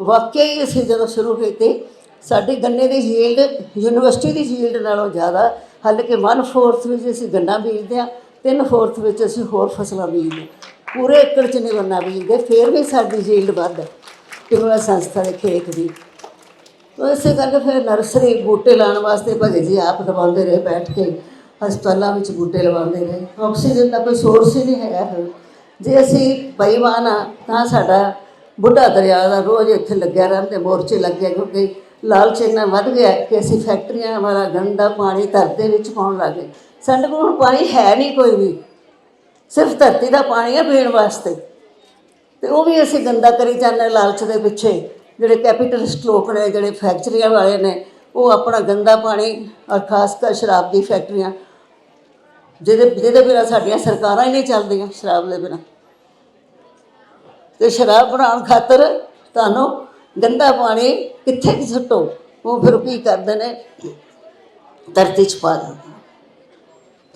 S1: ਵਾਕਿਆ ਹੀ ਅਸੀਂ ਜਦੋਂ ਸ਼ੁਰੂ ਕੀਤੀ, ਸਾਡੀ ਗੰਨੇ ਦੀ ਯੀਲਡ ਯੂਨੀਵਰਸਿਟੀ ਦੀ ਯੀਲਡ ਨਾਲੋਂ ਜ਼ਿਆਦਾ ਹਾਲਾਂਕਿ 1/4 ਵਿੱਚ ਅਸੀਂ ਗੰਨਾ ਬੀਜਦੇ ਹਾਂ 3/4 ਵਿੱਚ ਅਸੀਂ ਹੋਰ ਫਸਲਾਂ ਬੀਜਦੇ ਹਾਂ। ਪੂਰੇ ਏਕੜ 'ਚ ਨਹੀਂ ਗੰਨਾ ਬੀਜਦੇ, ਫਿਰ ਵੀ ਸਾਡੀ ਯੀਲਡ ਵੱਧ ਹੈ, ਕਿਉਂਕਿ ਸੰਸਥਾ ਦੇ ਖੇਤ ਦੀ। ਤੋ ਇਸੇ ਕਰਕੇ ਫਿਰ ਨਰਸਰੀ ਬੂਟੇ ਲਾਉਣ ਵਾਸਤੇ ਭਗੇ ਜੀ ਆਪ ਲਗਾਉਂਦੇ ਰਹੇ ਬੈਠ ਕੇ। ਹਸਪਤਾਲਾਂ ਵਿੱਚ ਬੂਟੇ ਲਵਾਉਂਦੇ ਰਹੇ ਆਕਸੀਜਨ ਦਾ ਕੋਈ ਸੋਰਸ ਹੀ ਨਹੀਂ ਹੈਗਾ ਫਿਰ। ਜੇ ਅਸੀਂ ਬੇਈਮਾਨ ਆ, ਤਾਂ ਸਾਡਾ ਬੁੱਢਾ ਦਰਿਆ ਦਾ ਰੋਜ਼ ਇੱਥੇ ਲੱਗਿਆ ਰਹਿੰਦੇ ਮੋਰਚੇ ਲੱਗਿਆ ਕਿਉਂਕਿ ਲਾਲਚ ਇੰਨਾ ਵੱਧ ਗਿਆ ਕਿ ਅਸੀਂ ਫੈਕਟਰੀਆਂ ਵਾਲਾ ਗੰਦਾ ਪਾਣੀ ਧਰਤੀ ਵਿੱਚ ਪਾਉਣ ਲੱਗੇ ਸਾਡੇ ਕੋਲ ਹੁਣ ਪਾਣੀ ਹੈ ਨਹੀਂ ਕੋਈ ਵੀ। ਸਿਰਫ ਧਰਤੀ ਦਾ ਪਾਣੀ ਹੈ ਪੀਣ ਵਾਸਤੇ। ਤੇ ਉਹ ਵੀ ਅਸੀਂ ਗੰਦਾ ਕਰੀ ਜਾਂਦੇ ਲਾਲਚ ਦੇ ਪਿੱਛੇ। ਜਿਹੜੇ ਕੈਪੀਟਲਿਸਟ ਲੋਕ ਨੇ, ਜਿਹੜੇ ਫੈਕਟਰੀਆਂ ਵਾਲੇ ਨੇ ਉਹ ਆਪਣਾ ਗੰਦਾ ਪਾਣੀ ਔਰ ਖਾਸ ਕਰ ਸ਼ਰਾਬ ਦੀ ਫੈਕਟਰੀਆਂ, ਜਿਹਦੇ ਜਿਹਦੇ ਬਿਨਾਂ ਸਾਡੀਆਂ ਸਰਕਾਰਾਂ ਹੀ ਨਹੀਂ ਚੱਲਦੀਆਂ ਸ਼ਰਾਬ ਦੇ ਬਿਨਾਂ। ਤੇ ਸ਼ਰਾਬ ਬਣਾਉਣ ਖਾਤਰ ਤੁਹਾਨੂੰ ਗੰਦਾ ਪਾਣੀ ਕਿੱਥੇ ਸੁੱਟੋ, ਉਹ ਫਿਰ ਕੀ ਕਰਦੇ ਨੇ? ਧਰਤੀ 'ਚ ਪਾ ਦਿੰਦੇ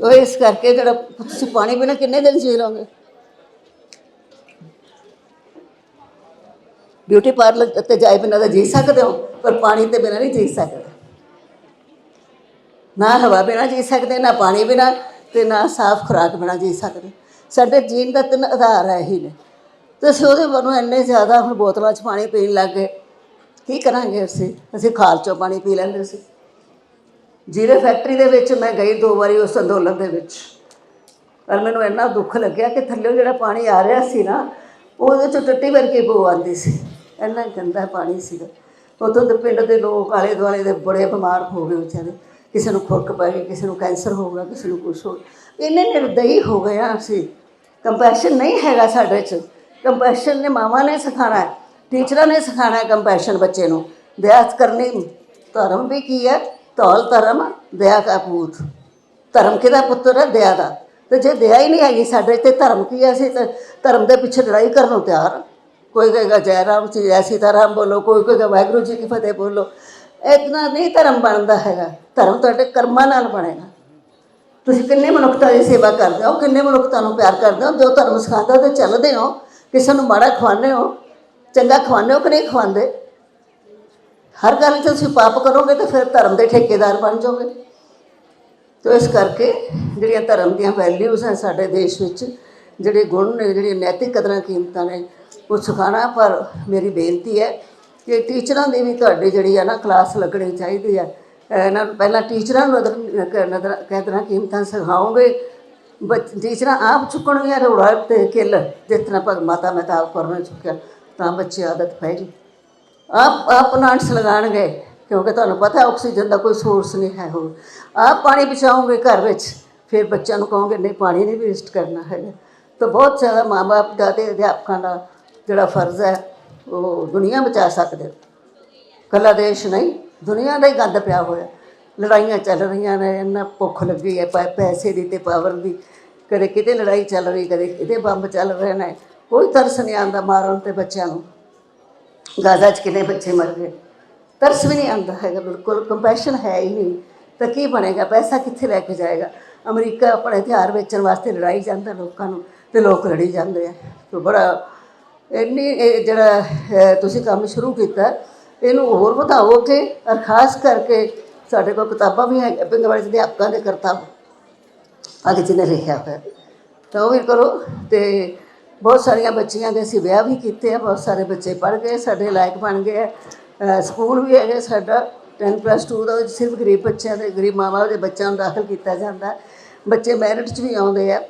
S1: ਤੋ ਇਸ ਕਰਕੇ ਜਿਹੜਾ ਤੁਸੀਂ ਪਾਣੀ ਬਿਨਾਂ ਕਿੰਨੇ ਦਿਨ ਜੀ ਲਓਗੇ? ਬਿਊਟੀ ਪਾਰਲਰ ਤੇ ਜਾਏ ਬਿਨਾਂ ਤਾਂ ਜੀ ਸਕਦੇ ਹੋ, ਪਰ ਪਾਣੀ ਤੇ ਬਿਨਾਂ ਨਹੀਂ ਜੀ ਸਕਦੇ। ਨਾ ਹਵਾ ਬਿਨਾਂ ਜੀ ਸਕਦੇ, ਨਾ ਪਾਣੀ ਬਿਨਾਂ ਤੇ ਨਾ ਸਾਫ਼ ਖੁਰਾਕ ਬਿਨਾਂ ਜੀ ਸਕਦੇ। ਸਾਡੇ ਜੀਣ ਦਾ ਤਿੰਨ ਆਧਾਰ ਹੈ ਹੀ ਨੇ। ਤੇ ਅਸੀਂ ਉਹਦੇ ਵੱਲੋਂ ਇੰਨੇ ਜ਼ਿਆਦਾ ਹੁਣ ਬੋਤਲਾਂ 'ਚ ਪਾਣੀ ਪੀਣ ਲੱਗ ਗਏ। ਕੀ ਕਰਾਂਗੇ ਅਸੀਂ? ਅਸੀਂ ਖਾਲ 'ਚੋਂ ਪਾਣੀ ਪੀ ਲੈਂਦੇ ਸੀ। ਜੀਰੇ ਫੈਕਟਰੀ ਦੇ ਵਿੱਚ ਮੈਂ ਗਈ ਦੋ ਵਾਰੀ ਉਸ ਅੰਦੋਲਨ ਦੇ ਵਿੱਚ। ਪਰ ਮੈਨੂੰ ਇੰਨਾ ਦੁੱਖ ਲੱਗਿਆ ਕਿ ਥੱਲੇ ਜਿਹੜਾ ਪਾਣੀ ਆ ਰਿਹਾ ਸੀ ਨਾ, ਉਹਦੇ ਚੋਂ ਟੱਟੀ ਵਰਗੀ ਬੋ ਆਉਂਦੀ ਸੀ। ਇੰਨਾ ਗੰਦਾ ਪਾਣੀ ਸੀਗਾ। ਉਦੋਂ ਦੇ ਪਿੰਡ ਦੇ ਲੋਕ ਆਲੇ ਦੁਆਲੇ ਦੇ ਬੜੇ ਬਿਮਾਰ ਹੋ ਗਏ ਵਿਚਾਰੇ। ਕਿਸੇ ਨੂੰ ਖੁਰਕ ਪੈ ਕਿਸੇ ਨੂੰ ਕੈਂਸਰ ਹੋਊਗਾ ਕਿਸੇ ਨੂੰ ਕੁਛ ਹੋ ਗਿਆ। ਇੰਨੇ ਨਿਰਦਈ ਹੋ ਗਏ ਆ ਅਸੀਂ। ਕੰਪੈਸ਼ਨ ਨਹੀਂ ਹੈਗਾ ਸਾਡੇ 'ਚ। ਕੰਪੈਸ਼ਨ ਨੇ ਮਾਵਾਂ ਨੇ ਸਿਖਾਉਣਾ ਹੈ ਟੀਚਰਾਂ ਨੇ ਸਿਖਾਉਣਾ ਹੈ ਕੰਪੈਸ਼ਨ ਬੱਚੇ ਨੂੰ। ਦਇਆ ਕਰਨੀ, ਧਰਮ ਵੀ ਕੀ ਹੈ? ਤੌਲ ਧਰਮ, ਦਇਆ ਕਾ ਪੂਤ। ਧਰਮ ਕਿਹਦਾ ਪੁੱਤਰ ਹੈ? ਦਇਆ ਦਾ। ਤੇ ਜੇ ਦਇਆ ਹੀ ਨਹੀਂ ਹੈਗੀ ਸਾਡੇ ਤੇ, ਧਰਮ ਕੀ ਹੈ? ਅਸੀਂ ਤਾਂ ਧਰਮ ਦੇ ਪਿੱਛੇ ਲੜਾਈ ਕਰਨ ਨੂੰ ਤਿਆਰ ਕੋਈ ਕਹੇਗਾ, ਜੈ ਰਾਮ ਜੀ ਜੈ ਸੀਤਾ ਰਾਮ ਬੋਲੋ, ਕੋਈ ਕਹੇਗਾ, ਵਾਹਿਗੁਰੂ ਜੀ ਕੀ ਫਤਿਹ ਬੋਲੋ। ਇਤਨਾ ਨਹੀਂ ਧਰਮ ਬਣਦਾ ਹੈਗਾ। ਧਰਮ ਤੁਹਾਡੇ ਕਰਮਾਂ ਨਾਲ ਬਣੇਗਾ। ਤੁਸੀਂ ਕਿੰਨੇ ਮਨੁੱਖਤਾ ਦੀ ਸੇਵਾ ਕਰਦੇ ਹੋ, ਕਿੰਨੇ ਮਨੁੱਖਤਾ ਨੂੰ ਪਿਆਰ ਕਰਦੇ ਹੋ, ਜੋ ਧਰਮ ਸਿਖਾਉਂਦਾ ਤੇ ਚੱਲਦੇ ਹੋ, ਕਿਸੇ ਨੂੰ ਮਾੜਾ ਖਵਾਉਂਦੇ ਹੋ, ਚੰਗਾ ਖਵਾਉਂਦੇ ਹੋ ਕਿ ਨਹੀਂ ਖਵਾਉਂਦੇ? ਹਰ ਗੱਲ 'ਚ ਤੁਸੀਂ ਪਾਪ ਕਰੋਗੇ ਤਾਂ ਫਿਰ ਧਰਮ ਦੇ ਠੇਕੇਦਾਰ ਬਣ ਜਾਓਗੇ। ਤੋ ਇਸ ਕਰਕੇ ਜਿਹੜੀਆਂ ਧਰਮ ਦੀਆਂ ਵੈਲਿਊਜ਼ ਹਨ ਸਾਡੇ ਦੇਸ਼ ਵਿੱਚ, ਜਿਹੜੇ ਗੁਣ ਨੇ, ਜਿਹੜੀਆਂ ਨੈਤਿਕ ਕਦਰਾਂ ਕੀਮਤਾਂ ਨੇ, ਉਹ ਸਿਖਾਉਣਾ ਪਰ ਮੇਰੀ ਬੇਨਤੀ ਹੈ ਕਿ ਟੀਚਰਾਂ ਦੀ ਵੀ ਤੁਹਾਡੀ ਜਿਹੜੀ ਆ ਨਾ ਕਲਾਸ ਲੱਗਣੀ ਚਾਹੀਦੀ ਹੈ ਇਹਨਾਂ ਨੂੰ ਪਹਿਲਾਂ ਟੀਚਰਾਂ ਨੂੰ ਨਦਰ ਨਦਰ ਤਰ੍ਹਾਂ ਕੀਮਤਾਂ ਸਿਖਾਓਗੇ, ਬੱਚ, ਟੀਚਰਾਂ ਆਪ ਚੁੱਕਣਗੀਆਂ ਰੋੜਾ ਤੇ ਕਿੱਲ ਜਿਸ ਤਰ੍ਹਾਂ ਭਗ ਮਾਤਾ ਮਹਿਤਾਬ ਕੌਰ ਨੇ ਚੁੱਕਿਆ, ਤਾਂ ਬੱਚੇ ਆਦਤ ਪੈ ਗਈ। ਆਪ ਆਪ ਪਲਾਂਟਸ ਲਗਾਉਣਗੇ, ਕਿਉਂਕਿ ਤੁਹਾਨੂੰ ਪਤਾ ਆਕਸੀਜਨ ਦਾ ਕੋਈ ਸੋਰਸ ਨਹੀਂ ਹੈ ਹੋਰ। ਆਪ ਪਾਣੀ ਬਚਾਓਗੇ ਘਰ ਵਿੱਚ, ਫਿਰ ਬੱਚਿਆਂ ਨੂੰ ਕਹੋਗੇ, ਨਹੀਂ, ਪਾਣੀ ਨਹੀਂ ਵੇਸਟ ਕਰਨਾ ਹੈਗਾ। ਤਾਂ ਬਹੁਤ ਜ਼ਿਆਦਾ ਮਾਂ-ਬਾਪ ਦਾ ਤੇ ਅਧਿਆਪਕਾਂ ਦਾ ਜਿਹੜਾ ਫਰਜ਼ ਹੈ ਉਹ ਦੁਨੀਆ ਬਚਾ ਸਕਦੇ ਹੋ। ਕੱਲਾ ਦੇਸ਼ ਨਹੀਂ, ਦੁਨੀਆ ਦਾ ਹੀ ਗੰਦ ਪਿਆ ਹੋਇਆ। ਲੜਾਈਆਂ ਚੱਲ ਰਹੀਆਂ ਨੇ, ਇੰਨਾ ਭੁੱਖ ਲੱਗੀ ਹੈ ਪੈਸੇ ਦੀ ਤੇ ਪਾਵਰ ਦੀ। ਕਦੇ ਕਿਤੇ ਲੜਾਈ ਚੱਲ ਰਹੀ, ਕਦੇ ਕਿਤੇ ਬੰਬ ਚੱਲ ਰਹੇ ਨੇ। ਕੋਈ ਤਰਸ ਨਹੀਂ ਆਉਂਦਾ ਮਾਰਨ ਤੇ ਬੱਚਿਆਂ ਨੂੰ। ਗਾਜ਼ਾ 'ਚ ਕਿੰਨੇ ਬੱਚੇ ਮਰ ਗਏ। ਤਰਸ ਵੀ ਨਹੀਂ ਆਉਂਦਾ ਹੈਗਾ, ਬਿਲਕੁਲ ਕੰਪੈਸ਼ਨ ਹੈ ਹੀ ਨਹੀਂ। ਤਾਂ ਕੀ ਬਣੇਗਾ, ਪੈਸਾ ਕਿੱਥੇ ਲੈ ਕੇ ਜਾਏਗਾ? ਅਮਰੀਕਾ ਆਪਣੇ ਹਥਿਆਰ ਵੇਚਣ ਵਾਸਤੇ ਲੜਾਈ ਜਾਂਦਾ ਲੋਕਾਂ ਨੂੰ, ਤੇ ਲੋਕ ਲੜੀ ਜਾਂਦੇ ਆ। ਤੇ ਬੜਾ ਇੰਨੀ ਇਹ ਜਿਹੜਾ ਅਹ, ਤੁਸੀਂ ਕੰਮ ਸ਼ੁਰੂ ਕੀਤਾ ਇਹਨੂੰ ਹੋਰ ਵਧਾਓਗੇ ਔਰ ਖਾਸ ਕਰਕੇ ਸਾਡੇ ਕੋਲ ਕਿਤਾਬਾਂ ਵੀ ਹੈਗੀਆਂ ਪਿੰਗਵਾੜੇ ਦੇ ਅਧਿਆਪਕਾਂ ਦੇ ਕਰਤਾ ਅੱਗੇ ਜਿਹਨੇ ਲਿਖਿਆ ਹੋਇਆ ਤਾਂ ਉਹ ਵੀ ਕਰੋ ਤੇ ਬਹੁਤ ਸਾਰੀਆਂ ਬੱਚੀਆਂ ਦੇ ਅਸੀਂ ਵਿਆਹ ਵੀ ਕੀਤੇ ਆ ਬਹੁਤ ਸਾਰੇ ਬੱਚੇ ਪੜ੍ਹ ਗਏ ਸਾਡੇ ਲਾਇਕ ਬਣ ਗਏ ਆ। ਅਹ ਸਕੂਲ ਵੀ ਹੈਗੇ ਸਾਡਾ 10 ਪਲੱਸ 2 ਦਾ ਉਹ ਸਿਰਫ ਗਰੀਬ ਬੱਚਿਆਂ ਦੇ ਗਰੀਬ ਮਾਵਾਂ ਦੇ ਬੱਚਿਆਂ ਨੂੰ ਦਾਖਲ ਕੀਤਾ ਜਾਂਦਾ ਬੱਚੇ ਮੈਰਿਟ 'ਚ ਵੀ ਆਉਂਦੇ ਆ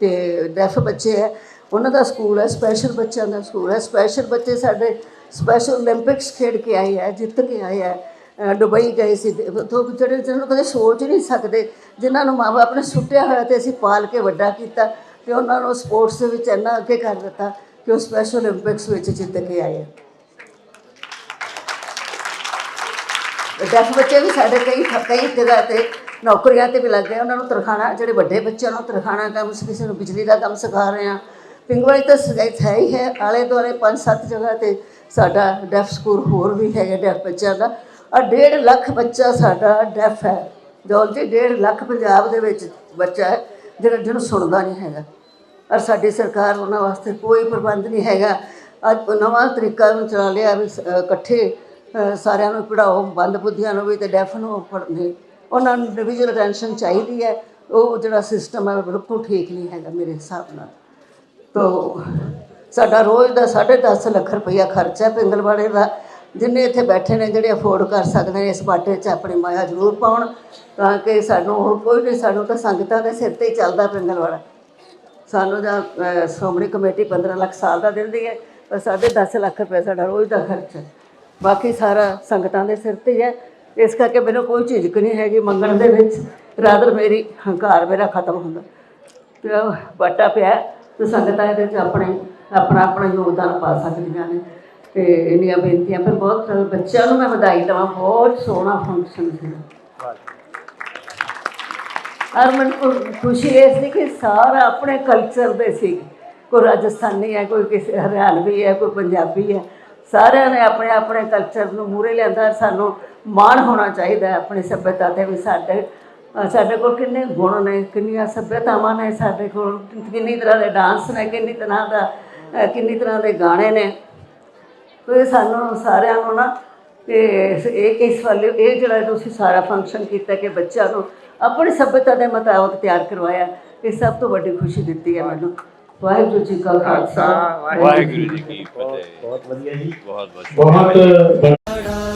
S1: ਤੇ ਡੈਫ ਬੱਚੇ ਹੈ ਉਹਨਾਂ ਦਾ ਸਕੂਲ ਹੈ ਸਪੈਸ਼ਲ ਬੱਚਿਆਂ ਦਾ ਸਕੂਲ ਹੈ। ਸਪੈਸ਼ਲ ਬੱਚੇ ਸਾਡੇ ਸਪੈਸ਼ਲ 올림픽ਸ ਖੇਡ ਕੇ ਆਏ ਹੈ, ਜਿੱਤ ਕੇ ਆਏ ਹੈ। ਦੁਬਈ ਗਏ ਸੀ। ਤੋਂ ਜਿਹੜੇ ਜਿਹਨਾਂ ਨੂੰ ਕਦੇ ਸੋਚ ਨਹੀਂ ਸਕਦੇ ਜਿਨ੍ਹਾਂ ਨੂੰ ਮਾਪੇ ਨੇ ਸੁੱਟਿਆ ਹੋਇਆ ਤੇ ਅਸੀਂ ਪਾਲ ਕੇ ਵੱਡਾ ਕੀਤਾ, ਤੇ ਉਹਨਾਂ ਨੂੰ ਸਪੋਰਟਸ ਦੇ ਵਿੱਚ ਇੰਨਾ ਅੱਗੇ ਕਰ ਦਿੱਤਾ ਕਿ ਉਹ ਸਪੈਸ਼ਲ 올림픽ਸ ਵਿੱਚ ਜਿੱਤ ਕੇ ਆਏ ਹੈ। ਡੈਫ ਬੱਚੇ ਵੀ ਸਾਡੇ ਕਈ ਕਈ ਜਗ੍ਹਾ ਤੇ ਨੌਕਰੀਆਂ ਤੇ ਵੀ ਲੱਗ ਗਏ। ਉਹਨਾਂ ਨੂੰ ਤਰਖਾਣਾ ਜਿਹੜੇ ਵੱਡੇ ਬੱਚਿਆਂ ਨੂੰ ਤਰਖਾਣਾ ਕੰਮ, ਕਿਸੇ ਨੂੰ ਬਿਜਲੀ ਦਾ ਕੰਮ ਸਿਖਾ ਰਹੇ ਆ ਪਿੰਗਵਾਈ ਤਾਂ ਸਗਾਈ ਹੈ ਹੀ ਹੈ, ਆਲੇ ਦੁਆਲੇ ਪੰਜ ਸੱਤ ਜਗ੍ਹਾ ਤੇ ਸਾਡਾ ਡੈਫ ਸਕੂਲ ਹੋਰ ਵੀ ਹੈਗਾ ਡੈਫ ਬੱਚਿਆਂ ਦਾ। ਔਰ ਡੇਢ ਲੱਖ ਬੱਚਾ ਸਾਡਾ ਡੈਫ ਹੈ। ਜੋਲ ਜੀ, ਡੇਢ ਲੱਖ ਪੰਜਾਬ ਦੇ ਵਿੱਚ ਬੱਚਾ ਹੈ, ਜਿਹੜਾ ਜਿਹਨੂੰ ਸੁਣਦਾ ਨਹੀਂ ਹੈਗਾ। ਔਰ ਸਾਡੀ ਸਰਕਾਰ ਉਹਨਾਂ ਵਾਸਤੇ ਕੋਈ ਪ੍ਰਬੰਧ ਨਹੀਂ ਹੈਗਾ। ਅੱਜ ਨਵਾਂ ਤਰੀਕਾ ਨੂੰ ਚਲਾ ਲਿਆ ਵੀ ਇਕੱਠੇ ਸਾਰਿਆਂ ਨੂੰ ਪੜਾਓ ਬੰਦ ਬੁੱਧੀਆਂ ਨੂੰ ਵੀ ਤੇ ਡੈਫ ਨੂੰ ਪੜ੍ਹਨੇ। ਉਹਨਾਂ ਨੂੰ ਇੰਡੀਵਿਜੂਅਲ ਅਟੈਂਸ਼ਨ ਚਾਹੀਦੀ ਹੈ। ਉਹ ਜਿਹੜਾ ਸਿਸਟਮ ਹੈ, ਉਹ ਬਿਲਕੁਲ ਠੀਕ ਨਹੀਂ ਹੈਗਾ ਮੇਰੇ ਹਿਸਾਬ ਨਾਲ। ਤੋ ਸਾਡਾ ਰੋਜ਼ ਦਾ 10.5 ਲੱਖ ਰੁਪਈਆ ਖਰਚਾ ਪਿੰਗਲਵਾੜੇ ਦਾ। ਜਿੰਨੇ ਇੱਥੇ ਬੈਠੇ ਨੇ ਜਿਹੜੇ ਅਫੋਰਡ ਕਰ ਸਕਦੇ ਨੇ ਇਸ ਬਾਟੇ 'ਚ ਆਪਣੀ ਮਾਇਆ ਜ਼ਰੂਰ ਪਾਉਣ, ਤਾਂ ਕਿ ਸਾਨੂੰ ਹੋਰ ਕੋਈ ਨਹੀਂ ਸਾਨੂੰ ਤਾਂ ਸੰਗਤਾਂ ਦੇ ਸਿਰ ਤੇ ਹੀ ਚੱਲਦਾ ਪਿੰਗਲਵਾੜਾ। ਸਾਨੂੰ ਜਾਂ ਸ਼੍ਰੋਮਣੀ ਕਮੇਟੀ 15 ਲੱਖ ਸਾਲ ਦਾ ਦਿੰਦੀ ਹੈ, ਪਰ ਸਾਢੇ 10 ਲੱਖ ਰੁਪਏ ਸਾਡਾ ਰੋਜ਼ ਦਾ ਖਰਚਾ ਬਾਕੀ ਸਾਰਾ ਸੰਗਤਾਂ ਦੇ ਸਿਰ ਤੇ ਹੀ ਹੈ। ਇਸ ਕਰਕੇ ਮੈਨੂੰ ਕੋਈ ਝਿਜਕ ਨਹੀਂ ਹੈਗੀ ਮੰਗਣ ਦੇ ਵਿੱਚ। ਰਾਦਰ ਮੇਰੀ ਹੰਕਾਰ ਮੇਰਾ ਖਤਮ ਹੁੰਦਾ। ਤੇ ਬਾਟਾ ਪਿਆ। ਤੇ ਸੰਗਤਾਂ ਇਹਦੇ ਵਿੱਚ ਆਪਣੇ, ਆਪਣਾ ਆਪਣਾ ਯੋਗਦਾਨ ਪਾ ਸਕਦੀਆਂ ਨੇ। ਤੇ ਇੰਨੀਆਂ ਬੇਨਤੀਆਂ ਪਰ ਬਹੁਤ ਬੱਚਿਆਂ ਨੂੰ ਮੈਂ ਵਧਾਈ ਦੇਵਾਂ, ਬਹੁਤ ਸੋਹਣਾ ਫੰਕਸ਼ਨ ਸੀ ਔਰ ਮੈਨੂੰ ਖੁਸ਼ੀ ਇਸ ਦੀ ਕਿ ਸਾਰਾ ਆਪਣੇ ਕਲਚਰ ਦੇ ਸੀ। ਕੋਈ ਰਾਜਸਥਾਨੀ ਹੈ, ਕੋਈ ਕਿਸੇ ਹਰਿਆਣਵੀ ਹੈ, ਕੋਈ ਪੰਜਾਬੀ ਹੈ। ਸਾਰਿਆਂ ਨੇ ਆਪਣੇ ਆਪਣੇ ਕਲਚਰ ਨੂੰ ਮੂਰੇ ਲਿਆਂਦਾ। ਸਾਨੂੰ ਮਾਣ ਹੋਣਾ ਚਾਹੀਦਾ ਆਪਣੇ ਸੱਭਿਅਤਾ ਤੇ ਵੀ ਸਾਡੇ ਸਾਡੇ ਕੋਲ ਕਿੰਨੇ ਗੁਣ ਨੇ ਕਿੰਨੀਆਂ ਸੱਭਿਅਤਾਵਾਂ ਨੇ ਸਾਡੇ ਕੋਲ ਕਿੰਨੀ ਤਰ੍ਹਾਂ ਦੇ ਡਾਂਸ ਨੇ ਕਿੰਨੀ ਤਰ੍ਹਾਂ ਦਾ ਕਿੰਨੀ ਤਰ੍ਹਾਂ ਦੇ ਗਾਣੇ ਨੇ। ਤੇ ਸਾਨੂੰ ਸਾਰਿਆਂ ਨੂੰ ਨਾ ਤੇ ਇਹ ਇਸ ਵੱਲ ਇਹ ਜਿਹੜਾ ਤੁਸੀਂ ਸਾਰਾ ਫੰਕਸ਼ਨ ਕੀਤਾ ਕਿ ਬੱਚਿਆਂ ਨੂੰ ਆਪਣੀ ਸੱਭਿਅਤਾ ਦੇ ਮੁਤਾਬਕ ਤਿਆਰ ਕਰਵਾਇਆ ਇਹ ਸਭ ਤੋਂ ਵੱਡੀ ਖੁਸ਼ੀ ਦਿੱਤੀ ਹੈ ਮੈਨੂੰ। ਵਾਹਿਗੁਰੂ ਜੀ ਕਾ ਖਾਲਸਾ।
S3: ਵਾਹਿਗੁਰੂ ਜੀ ਕੀ ਫਤਿਹ।
S4: ਬਹੁਤ ਵਧੀਆ ਜੀ।
S3: ਬਹੁਤ ਬਹੁਤ
S4: ਬਹੁਤ